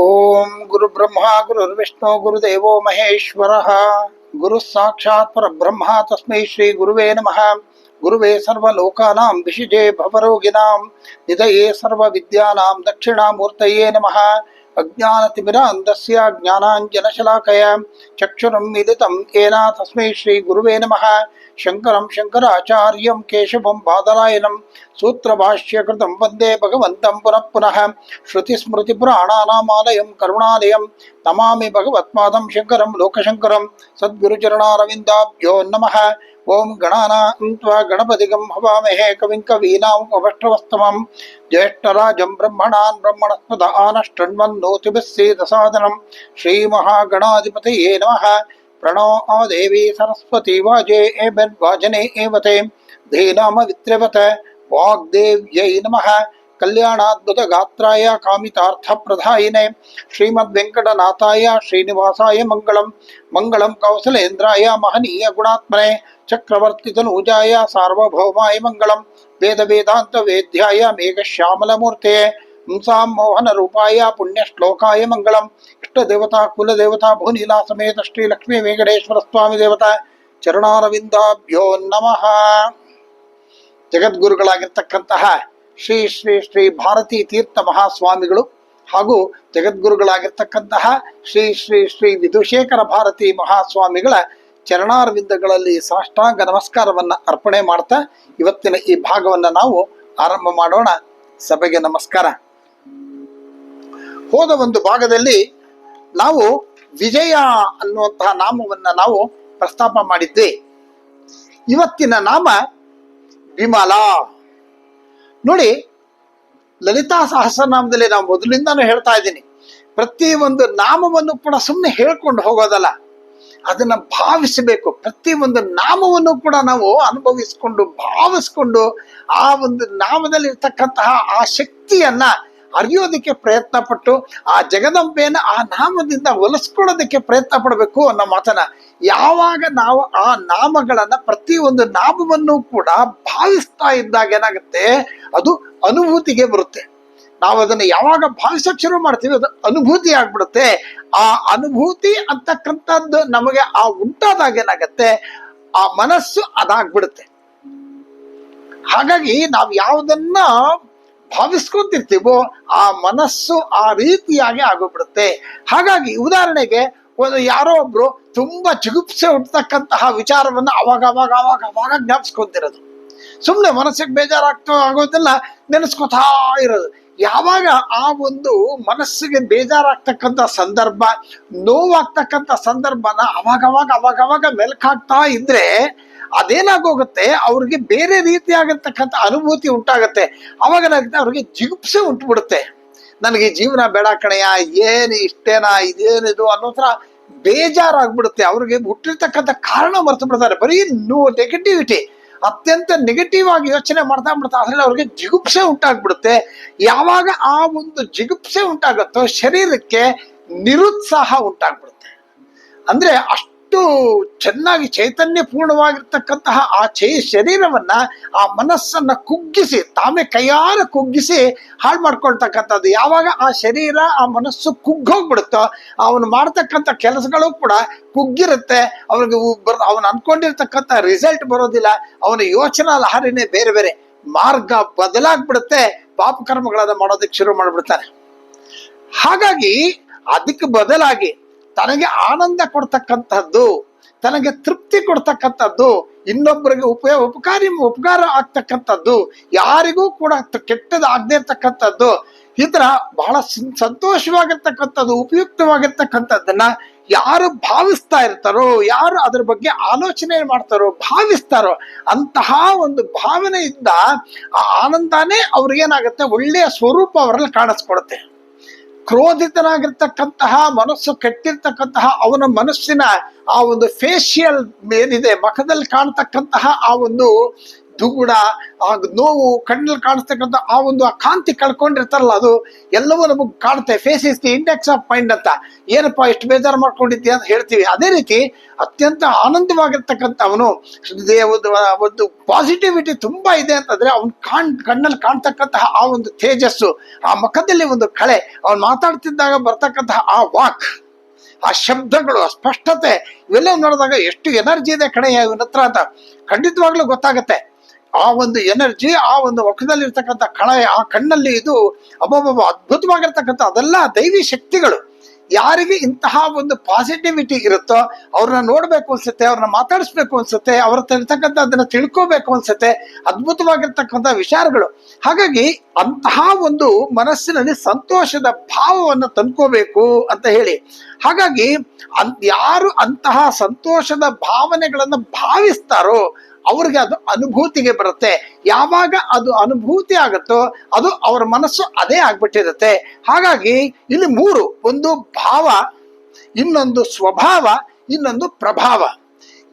ఓం గురు బ్రహ్మ గురుర్విష్ణు గురుదేవో మహేశ్వర. గురు సాక్షాత్ పరబ్రహ్మ తస్మై శ్రీ గురువే నమ. గురువే సర్వలోకానాం విశిజే భవరోగిణాం నిధయే సర్వ విద్యానాం దక్షిణామూర్తయే నమ. அஜானதிபிர அந்தஸ்ய ஜானாஞ்சனசலாக்கய சக்ஷுரம் மிலிதம் ஏனா தஸ்மை ஸ்ரீ குருவே நம சங்கரம் சங்கராச்சாரியம் கேசவம் பாதராயணம் சூத்திரபாஷ்யகிருதம் வந்தே பகவந்தம் புனப் புனः ஸ்ருதிஸ்மிருதிபுராணானாமாலயம் கருணாலயம் நமாமி பகவத்பாதம் சங்கரம் லோகசங்கரம் சத்குருச்சரணாரவிந்தாப்யோ நம ఓం గణానాంత్వా గణపతిగం హవామహే కవిం కవీనాం కవష్టవస్తమం జ్యేష్ఠరాజం బ్రహ్మణాన్ బ్రహ్మణస్పద ఆనష్టన్వన్నోతిభిస్సేదసాదనం శ్రీమహాగణాధిపతయే నమ. ప్రణో ఆ దేవీ సరస్వతి వాజే ఏమద్వాజనే ఏవతే. ధీనామ విత్రవత. వాగ్దేవ్యై నమ. ಪ್ರಧಾಯಿನೆ ಶ್ರೀಮದ್ ವೆಂಕಟನಾಥಾಯ ಶ್ರೀನಿವಾಸಾಯ ಮಂಗಳಂ ಮಂಗಳಂ ಕೌಸಲೇಂದ್ರಾಯ ಮಹನೀಯ ಗುಣಾತ್ಮನೆ ಚಕ್ರವರ್ತಿ ತನೂಜಾಯ ಸಾರ್ವಭೌಮಾಯ ಮಂಗಳಂ ವೇದ ವೇದಾಂತ ವೇದ್ಯಾಯ ಮೇಘ ಶ್ಯಾಮಲ ಮೂರ್ತೆ ಹಂಸಾಂ ಮೋಹನ ರೂಪಾಯ ಪುಣ್ಯ ಶ್ಲೋಕಾಯ ಮಂಗಳಂ ಇಷ್ಟ ದೇವತಾ ಕುಲ ದೇವತಾ ಭೂನೀಲಾ ಸಮೇತ ಶ್ರೀ ಲಕ್ಷ್ಮೀ ವೆಂಕಟೇಶ್ವರ ಸ್ವಾಮಿ ದೇವತಾ ಚರಣಾರವಿಂದಾಭ್ಯೋ ನಮಃ ಜಗದ್ಗುರುಗಳಾಗಿರ್ತಕ್ಕಂತಹ ಶ್ರೀ ಶ್ರೀ ಶ್ರೀ ಭಾರತೀ ತೀರ್ಥ ಮಹಾಸ್ವಾಮಿಗಳು ಹಾಗೂ ಜಗದ್ಗುರುಗಳಾಗಿರ್ತಕ್ಕಂತಹ ಶ್ರೀ ಶ್ರೀ ಶ್ರೀ ವಿಧುಶೇಖರ ಭಾರತಿ ಮಹಾಸ್ವಾಮಿಗಳ ಚರಣಾರ್ವಿಂದಗಳಲ್ಲಿ ಸಾಷ್ಟಾಂಗ ನಮಸ್ಕಾರವನ್ನು ಅರ್ಪಣೆ ಮಾಡ್ತಾ ಇವತ್ತಿನ ಈ ಭಾಗವನ್ನ ನಾವು ಆರಂಭ ಮಾಡೋಣ. ಸಭೆಗೆ ನಮಸ್ಕಾರ. ಹೋದ ಒಂದು ಭಾಗದಲ್ಲಿ ನಾವು ವಿಜಯ ಅನ್ನುವಂತಹ ನಾಮವನ್ನ ನಾವು ಪ್ರಸ್ತಾಪ ಮಾಡಿದ್ವಿ. ಇವತ್ತಿನ ನಾಮ ವಿಮಲ. ನೋಡಿ, ಲಲಿತಾ ಸಹಸ್ರನಾಮದಲ್ಲಿ ನಾವು ಮೊದಲಿಂದಾನು ಹೇಳ್ತಾ ಇದ್ದೀನಿ. ಪ್ರತಿ ಒಂದು ನಾಮವನ್ನು ಕೂಡ ಸುಮ್ಮನೆ ಹೇಳ್ಕೊಂಡು ಹೋಗೋದಲ್ಲ. ಅದನ್ನ ಭಾವಿಸಬೇಕು. ಪ್ರತಿ ಒಂದು ನಾಮವನ್ನು ಕೂಡ ನಾವು ಅನುಭವಿಸ್ಕೊಂಡು, ಭಾವಿಸ್ಕೊಂಡು ಆ ಒಂದು ನಾಮದಲ್ಲಿ ಇರ್ತಕ್ಕಂತಹ ಆ ಶಕ್ತಿಯನ್ನ ಅರಿಯೋದಕ್ಕೆ ಪ್ರಯತ್ನ ಪಟ್ಟು ಆ ಜಗದಂಬೆಯನ್ನು ಆ ನಾಮದಿಂದ ಒಲಿಸ್ಕೊಳ್ಳೋದಕ್ಕೆ ಪ್ರಯತ್ನ ಪಡಬೇಕು ಅನ್ನೋ ಮಾತನ್ನ ಯಾವಾಗ ನಾವು ಆ ನಾಮಗಳನ್ನ ಪ್ರತಿ ಒಂದು ನಾಮವನ್ನು ಕೂಡ ಭಾವಿಸ್ತಾ ಇದ್ದಾಗ ಏನಾಗುತ್ತೆ? ಅದು ಅನುಭೂತಿಗೆ ಬರುತ್ತೆ. ನಾವು ಅದನ್ನು ಯಾವಾಗ ಭಾವಿಸಕ್ಕೆ ಶುರು ಮಾಡ್ತೀವಿ ಅದು ಅನುಭೂತಿ ಆಗ್ಬಿಡುತ್ತೆ. ಆ ಅನುಭೂತಿ ಅಂತಕ್ಕಂಥದ್ದು ನಮಗೆ ಆ ಉಂಟಾದಾಗ ಏನಾಗತ್ತೆ? ಆ ಮನಸ್ಸು ಅದಾಗ್ಬಿಡುತ್ತೆ. ಹಾಗಾಗಿ ನಾವು ಯಾವುದನ್ನ ಭಾವಿಸ್ಕೊಂತಿರ್ತೀವೋ ಆ ಮನಸ್ಸು ಆ ರೀತಿಯಾಗಿ ಆಗೋಗ್ಬಿಡುತ್ತೆ. ಹಾಗಾಗಿ ಉದಾಹರಣೆಗೆ ಒಂದು ಯಾರೋ ಒಬ್ರು ತುಂಬಾ ಜಿಗುಪ್ಸೆ ಹುಟ್ಟತಕ್ಕಂತಹ ವಿಚಾರವನ್ನ ಅವಾಗ ಅವಾಗ ಅವಾಗ ಅವಾಗ ಜ್ಞಾಪಿಸ್ಕೊಂತಿರೋದು. ಸುಮ್ಮನೆ ಮನಸ್ಸಿಗೆ ಬೇಜಾರಾಗ್ತಾ ಆಗೋದೆಲ್ಲ, ನೆನೆಸ್ಕೊತಾ ಇರೋದು. ಯಾವಾಗ ಆ ಒಂದು ಮನಸ್ಸಿಗೆ ಬೇಜಾರಾಗ್ತಕ್ಕಂಥ ಸಂದರ್ಭ, ನೋವಾಗ್ತಕ್ಕಂಥ ಸಂದರ್ಭನ ಅವಾಗ ಅವಾಗ ಅವಾಗ ಅವಾಗ ಮೆಲ್ಕಾಗ್ತಾ ಇದ್ರೆ ಅದೇನಾಗೋಗುತ್ತೆ? ಅವ್ರಿಗೆ ಬೇರೆ ರೀತಿಯಾಗಿರ್ತಕ್ಕಂಥ ಅನುಭೂತಿ ಉಂಟಾಗುತ್ತೆ. ಅವಾಗ ಏನಾಗುತ್ತೆ ಅವ್ರಿಗೆ ಜಿಗುಪ್ಸೆ ಉಂಟುಬಿಡುತ್ತೆ. ನನಗೆ ಜೀವನ ಬೇಡ ಕಣೆಯ ಏನು ಇಷ್ಟೇನಾ, ಇದೇನಿದು ಅನ್ನೋ ಥರ ಬೇಜಾರಾಗ್ಬಿಡುತ್ತೆ. ಅವ್ರಿಗೆ ಹುಟ್ಟಿರ್ತಕ್ಕಂಥ ಕಾರಣ ಮರೆತು ಬಿಡ್ತಾರೆ. ಬರೀ ನೋ ನೆಗೆಟಿವಿಟಿ ಅತ್ಯಂತ ನೆಗೆಟಿವ್ ಆಗಿ ಯೋಚನೆ ಮಾಡ್ತಾ ಮಾಡ್ತಾ ಅದರಲ್ಲಿ ಅವ್ರಿಗೆ ಜಿಗುಪ್ಸೆ ಉಂಟಾಗ್ಬಿಡುತ್ತೆ. ಯಾವಾಗ ಆ ಒಂದು ಜಿಗುಪ್ಸೆ ಉಂಟಾಗುತ್ತೋ ಶರೀರಕ್ಕೆ ನಿರುತ್ಸಾಹ ಉಂಟಾಗ್ಬಿಡುತ್ತೆ. ಅಂದ್ರೆ ಅಷ್ಟು ಚೆನ್ನಾಗಿ ಚೈತನ್ಯ ಪೂರ್ಣವಾಗಿರ್ತಕ್ಕಂತಹ ಆ ಚೈ ಶರೀರವನ್ನ ಆ ಮನಸ್ಸನ್ನ ಕುಗ್ಗಿಸಿ, ತಾವೇ ಕೈಯಾರ ಕುಗ್ಗಿಸಿ ಹಾಳು ಮಾಡ್ಕೊಳ್ತಕ್ಕಂಥದ್ದು. ಯಾವಾಗ ಆ ಶರೀರ, ಆ ಮನಸ್ಸು ಕುಗ್ಗೋಗ್ಬಿಡುತ್ತೋ, ಅವನು ಮಾಡ್ತಕ್ಕಂಥ ಕೆಲಸಗಳು ಕೂಡ ಕುಗ್ಗಿರುತ್ತೆ. ಅವನಿಗೆ ಅವನು ಅನ್ಕೊಂಡಿರ್ತಕ್ಕಂಥ ರಿಸಲ್ಟ್ ಬರೋದಿಲ್ಲ. ಅವನ ಯೋಚನಾ ಲಹರಿನೇ ಬೇರೆ ಬೇರೆ. ಮಾರ್ಗ ಬದಲಾಗ್ಬಿಡುತ್ತೆ. ಪಾಪ ಕರ್ಮಗಳನ್ನ ಮಾಡೋದಕ್ಕೆ ಶುರು ಮಾಡ್ಬಿಡ್ತಾನೆ. ಹಾಗಾಗಿ ಅದಕ್ಕೆ ಬದಲಾಗಿ ತನಗೆ ಆನಂದ ಕೊಡ್ತಕ್ಕಂಥದ್ದು ತನಗೆ ತೃಪ್ತಿ ಕೊಡ್ತಕ್ಕಂಥದ್ದು ಇನ್ನೊಬ್ಬರಿಗೆ ಉಪಯೋಗ ಉಪಕಾರಿ, ಉಪಕಾರ ಆಗ್ತಕ್ಕಂಥದ್ದು ಯಾರಿಗೂ ಕೂಡ ಕೆಟ್ಟದ್ದು ಆಗದೆ ಇರ್ತಕ್ಕಂಥದ್ದು ಈ ತರ ಬಹಳ ಸಂತೋಷವಾಗಿರ್ತಕ್ಕಂಥದ್ದು ಉಪಯುಕ್ತವಾಗಿರ್ತಕ್ಕಂಥದ್ದನ್ನ ಯಾರು ಭಾವಿಸ್ತಾ ಇರ್ತಾರೋ, ಯಾರು ಅದ್ರ ಬಗ್ಗೆ ಆಲೋಚನೆ ಮಾಡ್ತಾರೋ, ಭಾವಿಸ್ತಾರೋ, ಅಂತಹ ಒಂದು ಭಾವನೆಯಿಂದ ಆ ಆನಂದನೇ ಅವ್ರಿಗೇನಾಗುತ್ತೆ, ಒಳ್ಳೆಯ ಸ್ವರೂಪ ಅವರಲ್ಲಿ ಕಾಣಿಸ್ಕೊಡುತ್ತೆ. ಕ್ರೋಧಿತನಾಗಿರ್ತಕ್ಕಂತಹ ಮನಸ್ಸು ಕೆಟ್ಟಿರ್ತಕ್ಕಂತಹ ಅವನ ಮನಸ್ಸಿನ ಆ ಒಂದು ಫೇಶಿಯಲ್ ಏನಿದೆ ಮಖದಲ್ಲಿ ಕಾಣ್ತಕ್ಕಂತಹ ಆ ಒಂದು ದುಗುಡ ಆ ನೋವು ಕಣ್ಣಲ್ಲಿ ಕಾಣಿಸ್ತಕ್ಕಂಥ ಆ ಒಂದು ಆ ಕಾಂತಿ ಕಳ್ಕೊಂಡಿರ್ತಾರಲ್ಲ ಅದು, ಎಲ್ಲವೂ ನಮಗೆ ಕಾಣುತ್ತೆ face is the index of mind ಅಂತ. ಏನಪ್ಪಾ ಎಷ್ಟು ಬೇಜಾರು ಮಾಡ್ಕೊಂಡಿದ್ದೀಯ ಅಂತ ಹೇಳ್ತೀವಿ. ಅದೇ ರೀತಿ ಅತ್ಯಂತ ಆನಂದವಾಗಿರ್ತಕ್ಕಂಥ ಅವನು ಒಂದು ಒಂದು ಪಾಸಿಟಿವಿಟಿ ತುಂಬಾ ಇದೆ ಅಂತಂದ್ರೆ ಅವನ್ ಕಾಣ್, ಕಣ್ಣಲ್ಲಿ ಕಾಣ್ತಕ್ಕಂತಹ ಆ ಒಂದು ತೇಜಸ್ಸು, ಆ ಮುಖದಲ್ಲಿ ಒಂದು ಕಳೆ, ಅವನು ಮಾತಾಡ್ತಿದ್ದಾಗ ಬರ್ತಕ್ಕಂತಹ ಆ ವಾಕ್, ಆ ಶಬ್ದಗಳು, ಆ ಸ್ಪಷ್ಟತೆ, ಇವೆಲ್ಲ ನೋಡಿದಾಗ ಎಷ್ಟು ಎನರ್ಜಿ ಇದೆ ಕಣೆ, ಇವನ ಹತ್ರ ಅಂತ ಖಂಡಿತವಾಗ್ಲೂ ಗೊತ್ತಾಗತ್ತೆ. ಆ ಒಂದು ಎನರ್ಜಿ, ಆ ಒಂದು ಮುಖದಲ್ಲಿ ಇರ್ತಕ್ಕಂಥ ಕಳೆ ಆ ಕಣ್ಣಲ್ಲಿ ಇದು ಅಬ್ಬಬ್ಬ ಅದ್ಭುತವಾಗಿರ್ತಕ್ಕಂಥ ಅದೆಲ್ಲ ದೈವಿ ಶಕ್ತಿಗಳು. ಯಾರಿಗೆ ಇಂತಹ ಒಂದು ಪಾಸಿಟಿವಿಟಿ ಇರುತ್ತೋ, ಅವ್ರನ್ನ ನೋಡಬೇಕು ಅನ್ಸುತ್ತೆ, ಅವ್ರನ್ನ ಮಾತಾಡಿಸ್ಬೇಕು ಅನ್ಸುತ್ತೆ, ಅವ್ರ ಇರ್ತಕ್ಕಂಥ ಅದನ್ನ ತಿಳ್ಕೋಬೇಕು ಅನ್ಸುತ್ತೆ, ಅದ್ಭುತವಾಗಿರ್ತಕ್ಕಂಥ ವಿಚಾರಗಳು. ಹಾಗಾಗಿ ಅಂತಹ ಒಂದು ಮನಸ್ಸಿನಲ್ಲಿ ಸಂತೋಷದ ಭಾವವನ್ನು ತಂದ್ಕೋಬೇಕು ಅಂತ ಹೇಳಿ. ಹಾಗಾಗಿ ಅನ್ ಯಾರು ಅಂತಹ ಸಂತೋಷದ ಭಾವನೆಗಳನ್ನು ಭಾವಿಸ್ತಾರೋ ಅವ್ರಿಗೆ ಅದು ಅನುಭೂತಿಗೆ ಬರುತ್ತೆ. ಯಾವಾಗ ಅದು ಅನುಭೂತಿ ಆಗುತ್ತೋ ಅದು ಅವರ ಮನಸ್ಸು ಅದೇ ಆಗ್ಬಿಟ್ಟಿರುತ್ತೆ. ಹಾಗಾಗಿ ಇಲ್ಲಿ ಮೂರು, ಒಂದು ಭಾವ, ಇನ್ನೊಂದು ಸ್ವಭಾವ, ಇನ್ನೊಂದು ಪ್ರಭಾವ.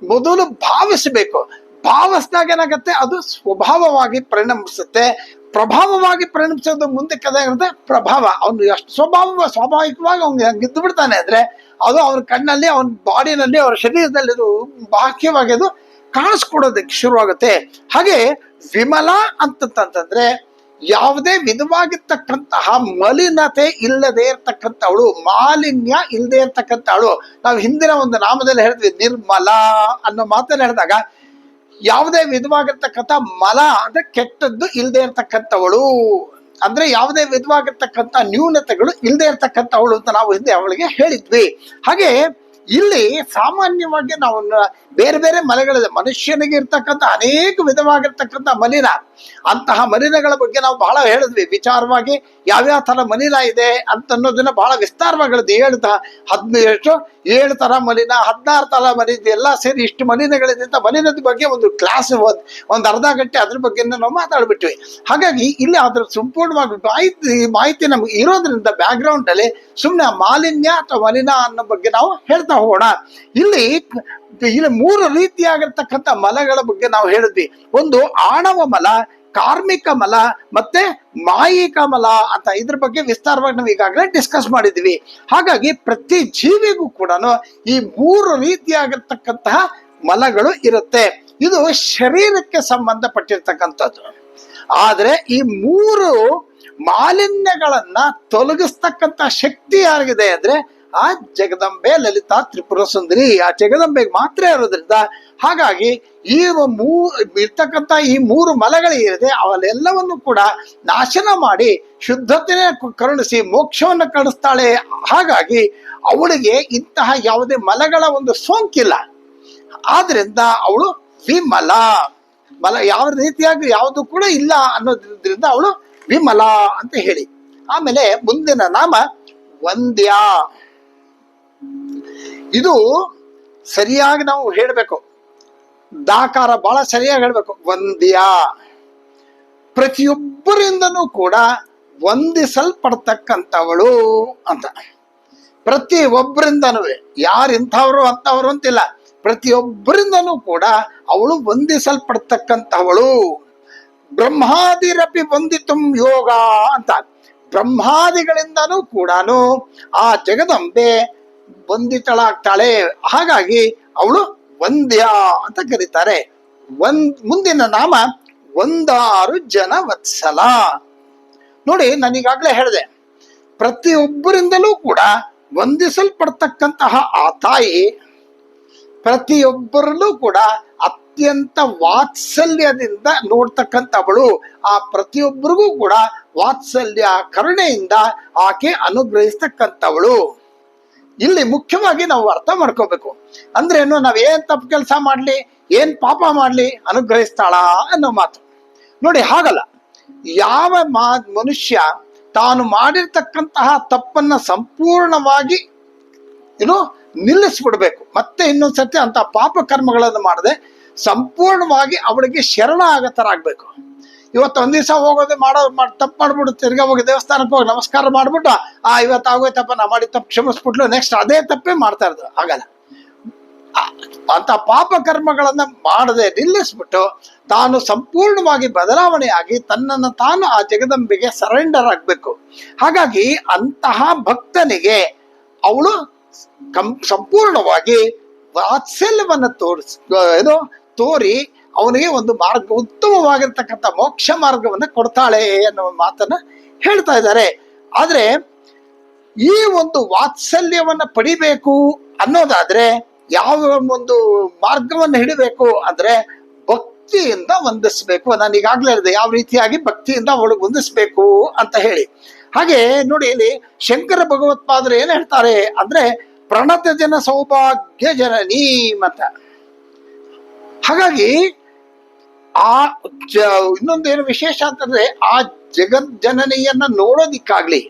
ಮೊದಲು ಭಾವಿಸಬೇಕು. ಭಾವಿಸಿದಾಗ ಏನಾಗುತ್ತೆ? ಅದು ಸ್ವಭಾವವಾಗಿ ಪರಿಣಮಿಸುತ್ತೆ. ಪ್ರಭಾವವಾಗಿ ಪರಿಣಮಿಸೋದು ಮುಂದೆ ಅದಾಗಿರುತ್ತೆ ಪ್ರಭಾವ. ಅವನು ಎಷ್ಟು ಸ್ವಭಾವ, ಸ್ವಾಭಾವಿಕವಾಗಿ ಅವ್ನು ಹಂಗಿದ್ದು ಬಿಡ್ತಾನೆ ಅಂದ್ರೆ ಅದು ಅವನ ಕಣ್ಣಲ್ಲಿ, ಅವನ ಬಾಡಿನಲ್ಲಿ, ಅವರ ಶರೀರದಲ್ಲಿ ಅದು ಬಾಹ್ಯವಾಗಿ ಅದು ಕಾಣಿಸ್ಕೊಡೋದಕ್ಕೆ ಶುರುವಾಗುತ್ತೆ. ಹಾಗೆ ವಿಮಲ ಅಂತಂತಂದ್ರೆ ಯಾವುದೇ ವಿಧವಾಗಿರ್ತಕ್ಕಂತಹ ಮಲಿನತೆ ಇಲ್ಲದೆ ಇರ್ತಕ್ಕಂಥವಳು, ಮಾಲಿನ್ಯ ಇಲ್ಲದೆ ಇರ್ತಕ್ಕಂಥವಳು. ನಾವು ಹಿಂದಿನ ಒಂದು ನಾಮದಲ್ಲಿ ಹೇಳಿದ್ವಿ ನಿರ್ಮಲ ಅನ್ನೋ ಮಾತಲ್ಲಿ ಹೇಳಿದಾಗ ಯಾವುದೇ ವಿಧವಾಗಿರ್ತಕ್ಕಂಥ ಮಲ ಅಂದ್ರೆ ಕೆಟ್ಟದ್ದು ಇಲ್ಲದೆ ಇರ್ತಕ್ಕಂಥವಳು. ಅಂದ್ರೆ ಯಾವುದೇ ವಿಧವಾಗಿರ್ತಕ್ಕಂಥ ನ್ಯೂನತೆಗಳು ಇಲ್ಲದೆ ಇರ್ತಕ್ಕಂಥವಳು ಅಂತ ನಾವು ಹಿಂದೆ ಅವಳಿಗೆ ಹೇಳಿದ್ವಿ. ಹಾಗೆ ಇಲ್ಲಿ ಸಾಮಾನ್ಯವಾಗಿ ನಾವು ಬೇರೆ ಬೇರೆ ಮಲೆಗಳಲ್ಲಿ ಮನುಷ್ಯನಿಗೆ ಇರ್ತಕ್ಕಂಥ ಅನೇಕ ವಿಧವಾಗಿರ್ತಕ್ಕಂಥ ಮಲಿನ ಅಂತಹ ಮಲಿನಗಳ ಬಗ್ಗೆ ನಾವು ಬಹಳ ಹೇಳಿದ್ವಿ. ವಿಚಾರವಾಗಿ ಯಾವ್ಯಾವ ತರ ಮಲಿನ ಇದೆ ಅಂತ ಅನ್ನೋದನ್ನ ಬಹಳ ವಿಸ್ತಾರವಾಗಿ ಹೇಳಿದ್ವಿ ಏಳು ಏಳು ತರ ಮಲಿನ, ಹದಿನಾರು ತರ ಮಲಿನ ಎಲ್ಲ ಸೇರಿ ಇಷ್ಟು ಮಲಿನಗಳಿದೆ ಅಂತ ಮಲಿನದ ಬಗ್ಗೆ ಒಂದು ಕ್ಲಾಸ್ ಒಂದ್ ಒಂದು ಅರ್ಧ ಗಂಟೆ ಅದ್ರ ಬಗ್ಗೆ ನಾವು ಮಾತಾಡ್ಬಿಟ್ವಿ. ಹಾಗಾಗಿ ಇಲ್ಲಿ ಅದ್ರ ಸಂಪೂರ್ಣವಾಗಿ ಮಾಹಿತಿ ಮಾಹಿತಿ ನಮ್ಗೆ ಇರೋದ್ರಿಂದ ಬ್ಯಾಕ್ಗ್ರೌಂಡಲ್ಲಿ ಸುಮ್ಮನೆ ಮಾಲಿನ್ಯ ಅಥವಾ ಮಲಿನ ಅನ್ನೋ ಬಗ್ಗೆ ನಾವು ಹೇಳ್ತಾ ಹೋಗೋಣ. ಇಲ್ಲಿ ಇಲ್ಲಿ ಮೂರು ರೀತಿಯಾಗಿರ್ತಕ್ಕಂಥ ಮಲಗಳ ಬಗ್ಗೆ ನಾವು ಹೇಳಿದ್ವಿ. ಒಂದು ಆಣವ ಮಲ, ಕಾರ್ಮಿಕ ಮಲ, ಮತ್ತೆ ಮಾಯಿಕ ಮಲ ಅಂತ ಇದ್ರ ಬಗ್ಗೆ ವಿಸ್ತಾರವಾಗಿ ನಾವು ಈಗಾಗಲೇ ಡಿಸ್ಕಸ್ ಮಾಡಿದ್ವಿ. ಹಾಗಾಗಿ ಪ್ರತಿ ಜೀವಿಗೂ ಕೂಡ ಈ ಮೂರು ರೀತಿಯಾಗಿರ್ತಕ್ಕಂತಹ ಮಲಗಳು ಇರುತ್ತೆ. ಇದು ಶರೀರಕ್ಕೆ ಸಂಬಂಧಪಟ್ಟಿರ್ತಕ್ಕಂಥದ್ದು. ಆದರೆ ಈ ಮೂರು ಮಾಲಿನ್ಯಗಳನ್ನ ತೊಲಗಿಸ್ತಕ್ಕಂಥ ಶಕ್ತಿ ಯಾರಿಗಿದೆ ಅಂದ್ರೆ ಆ ಜಗದಂಬೆ ಲಲಿತಾ ತ್ರಿಪುರ ಸುಂದರಿ, ಆ ಜಗದಂಬೆಗೆ ಮಾತ್ರ ಇರೋದ್ರಿಂದ ಹಾಗಾಗಿ ಈ ಮೂ, ಇರ್ತಕ್ಕಂಥ ಈ ಮೂರು ಮಲಗಳಿದೆ ಅವೆಲ್ಲವನ್ನು ಕೂಡ ನಾಶನ ಮಾಡಿ ಶುದ್ಧತೆಯ ಕರುಣಿಸಿ ಮೋಕ್ಷವನ್ನು ಕಳಿಸ್ತಾಳೆ. ಹಾಗಾಗಿ ಅವಳಿಗೆ ಇಂತಹ ಯಾವುದೇ ಮಲಗಳ ಒಂದು ಸೋಂಕಿಲ್ಲ. ಆದ್ರಿಂದ ಅವಳು ವಿಮಲ. ಮಲ, ಯಾವ ರೀತಿಯಾಗಿ ಯಾವುದು ಕೂಡ ಇಲ್ಲ ಅನ್ನೋದ್ರಿಂದ ಅವಳು ವಿಮಲ ಅಂತ ಹೇಳಿ. ಆಮೇಲೆ ಮುಂದಿನ ನಾಮ ವಂದ್ಯ. ಇದು ಸರಿಯಾಗಿ ನಾವು ಹೇಳಬೇಕು. ದಾಕಾರ ಬಹಳ ಸರಿಯಾಗಿ ಹೇಳಬೇಕು. ವಂದ್ಯ ಪ್ರತಿಯೊಬ್ಬರಿಂದನೂ ಕೂಡ ವಂದಿಸಲ್ಪಡ್ತಕ್ಕಂಥವಳು ಅಂತ. ಪ್ರತಿ ಒಬ್ಬರಿಂದನೂ ಯಾರು ಇಂಥವ್ರು ಅಂಥವ್ರು ಅಂತಿಲ್ಲ. ಪ್ರತಿಯೊಬ್ಬರಿಂದನೂ ಕೂಡ ಅವಳು ವಂದಿಸಲ್ಪಡ್ತಕ್ಕಂಥವಳು. ಬ್ರಹ್ಮಾದಿರಪಿ ವಂದಿತುಂ ಯೋಗ ಅಂತ. ಬ್ರಹ್ಮಾದಿಗಳಿಂದನೂ ಕೂಡ ಆ ಜಗದಂಬೆ ವಂದಿತಳಾಗ್ತಾಳೆ ಹಾಗಾಗಿ ಅವಳು ವಂದ್ಯ ಅಂತ ಕರೀತಾರೆ. ಒಂದ್, ಮುಂದಿನ ನಾಮ ಒಂದಾರು ಜನ ವತ್ಸಲ. ನೋಡಿ, ನಾನೀಗಾಗಲೇ ಹೇಳಿದೆ. ಪ್ರತಿಯೊಬ್ಬರಿಂದಲೂ ಕೂಡ ವಂದಿಸಲ್ಪಡ್ತಕ್ಕಂತಹ ಆ ತಾಯಿ ಪ್ರತಿಯೊಬ್ಬರಲ್ಲೂ ಕೂಡ ಅತ್ಯಂತ ವಾತ್ಸಲ್ಯದಿಂದ ನೋಡ್ತಕ್ಕಂಥವಳು. ಆ ಪ್ರತಿಯೊಬ್ಬರಿಗೂ ಕೂಡ ವಾತ್ಸಲ್ಯ, ಕರುಣೆಯಿಂದ ಆಕೆ ಅನುಗ್ರಹಿಸ್ತಕ್ಕಂಥವಳು. ಇಲ್ಲಿ ಮುಖ್ಯವಾಗಿ ನಾವು ಅರ್ಥ ಮಾಡ್ಕೋಬೇಕು. ಅಂದ್ರೆ ಏನು, ನಾವ್ ಏನ್ ತಪ್ಪು ಕೆಲಸ ಮಾಡ್ಲಿ, ಏನ್ ಪಾಪ ಮಾಡ್ಲಿ ಅನುಗ್ರಹಿಸ್ತಾಳ ಅನ್ನೋ ಮಾತು. ನೋಡಿ, ಹಾಗಲ್ಲ. ಯಾವ ಮಾ, ಮನುಷ್ಯ ತಾನು ಮಾಡಿರ್ತಕ್ಕಂತಹ ತಪ್ಪನ್ನ ಸಂಪೂರ್ಣವಾಗಿ, ಏನು, ನಿಲ್ಲಿಸ್ಬಿಡ್ಬೇಕು. ಮತ್ತೆ ಇನ್ನೊಂದ್ಸತಿ ಅಂತ ಪಾಪ ಕರ್ಮಗಳನ್ನು ಮಾಡದೆ ಸಂಪೂರ್ಣವಾಗಿ ಅವಳಿಗೆ ಶರಣ ಆಗತರಾಗ್ಬೇಕು. ಇವತ್ತು ಒಂದ್ ದಿವಸ ಹೋಗೋದೇ ಮಾಡೋ ತಪ್ಪು ಮಾಡ್ಬಿಟ್ಟು ತಿರ್ಗಾ ಹೋಗಿ ದೇವಸ್ಥಾನಕ್ಕೆ ಹೋಗಿ ನಮಸ್ಕಾರ ಮಾಡ್ಬಿಟ್ಟು, ಆ, ಇವತ್ತು ಆಗೋಯ್ತಪ್ಪ, ನಾ ಮಾಡಿ ತಪ್ಪು ಕ್ಷಮಿಸ್ಬಿಟ್ಲು ನೆಕ್ಸ್ಟ್ ಅದೇ ತಪ್ಪೇ ಮಾಡ್ತಾ ಇರೋದು ಆಗಲ್ಲ ಅಂತ ಪಾಪ ಕರ್ಮಗಳನ್ನ ಮಾಡದೆ ನಿಲ್ಲಿಸ್ಬಿಟ್ಟು, ತಾನು ಸಂಪೂರ್ಣವಾಗಿ ಬದಲಾವಣೆಯಾಗಿ ತನ್ನನ್ನು ತಾನು ಆ ಜಗದಂಬಿಗೆ ಸರೆಂಡರ್ ಆಗಬೇಕು. ಹಾಗಾಗಿ ಅಂತಹ ಭಕ್ತನಿಗೆ ಅವಳು ಕಂ, ಸಂಪೂರ್ಣವಾಗಿ ವಾತ್ಸಲ್ಯವನ್ನು ತೋರಿಸ್ ಏನು ತೋರಿ ಅವನಿಗೆ ಒಂದು ಮಾರ್ಗ, ಉತ್ತಮವಾಗಿರ್ತಕ್ಕಂಥ ಮೋಕ್ಷ ಮಾರ್ಗವನ್ನ ಕೊಡ್ತಾಳೆ ಅನ್ನೋ ಮಾತನ್ನ ಹೇಳ್ತಾ ಇದ್ದಾರೆ. ಆದರೆ ಈ ಒಂದು ವಾತ್ಸಲ್ಯವನ್ನ ಪಡಿಬೇಕು ಅನ್ನೋದಾದ್ರೆ, ಯಾವ ಒಂದು ಮಾರ್ಗವನ್ನು ಹಿಡಿಬೇಕು ಅಂದ್ರೆ ಭಕ್ತಿಯಿಂದ ವಂದಿಸಬೇಕು. ನಾನು ಈಗಾಗಲೇ ಹೇಳಿದೆ, ಯಾವ ರೀತಿಯಾಗಿ ಭಕ್ತಿಯಿಂದ ಅವಳಿಗೆ ಹೊಂದಿಸ್ಬೇಕು ಅಂತ ಹೇಳಿ. ಹಾಗೆ ನೋಡಿ ಇಲ್ಲಿ ಶಂಕರ ಭಗವತ್ಪಾದರು ಏನು ಹೇಳ್ತಾರೆ ಅಂದ್ರೆ ಪ್ರಣತ ಜನ ಸೌಭಾಗ್ಯ ಜನನೀ ಮತ. ಹಾಗಾಗಿ ಆ ಜ ಇನ್ನೊಂದೇನು ವಿಶೇಷ ಅಂತಂದ್ರೆ ಆ ಜಗತ್ ಜನನಿಯನ್ನ ನೋಡೋದಿಕ್ಕಾಗ್ಲಿ.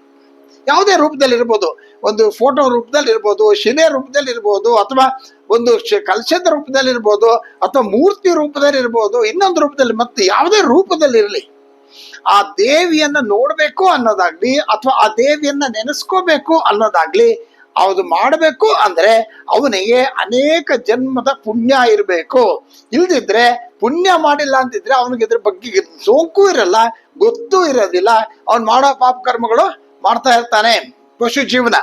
ಯಾವುದೇ ರೂಪದಲ್ಲಿ ಇರ್ಬೋದು ಒಂದು ಫೋಟೋ ರೂಪದಲ್ಲಿ ಇರ್ಬೋದು ಶಿಲೆ ರೂಪದಲ್ಲಿ ಇರ್ಬೋದು ಅಥವಾ ಒಂದು ಕಲಶದ ರೂಪದಲ್ಲಿ ಇರ್ಬೋದು ಅಥವಾ ಮೂರ್ತಿ ರೂಪದಲ್ಲಿ ಇರ್ಬೋದು ಇನ್ನೊಂದು ರೂಪದಲ್ಲಿ ಮತ್ತೆ ಯಾವುದೇ ರೂಪದಲ್ಲಿ ಇರಲಿ ಆ ದೇವಿಯನ್ನ ನೋಡಬೇಕು ಅನ್ನೋದಾಗ್ಲಿ, ಅಥವಾ ಆ ದೇವಿಯನ್ನ ನೆನೆಸ್ಕೋಬೇಕು ಅನ್ನೋದಾಗ್ಲಿ ಅದು ಮಾಡಬೇಕು ಅಂದ್ರೆ ಅವನಿಗೆ ಅನೇಕ ಜನ್ಮದ ಪುಣ್ಯ ಇರಬೇಕು. ಇಲ್ದಿದ್ರೆ ಪುಣ್ಯ ಮಾಡಿಲ್ಲ ಅಂತಿದ್ರೆ ಅವನಿಗೆ ಇದ್ರ ಬಗ್ಗೆ ಸೋಂಕು ಇರಲ್ಲ, ಗೊತ್ತೂ ಇರೋದಿಲ್ಲ. ಅವ್ನು ಮಾಡೋ ಪಾಪ ಕರ್ಮಗಳು ಮಾಡ್ತಾ ಇರ್ತಾನೆ ಪಶು ಜೀವನ.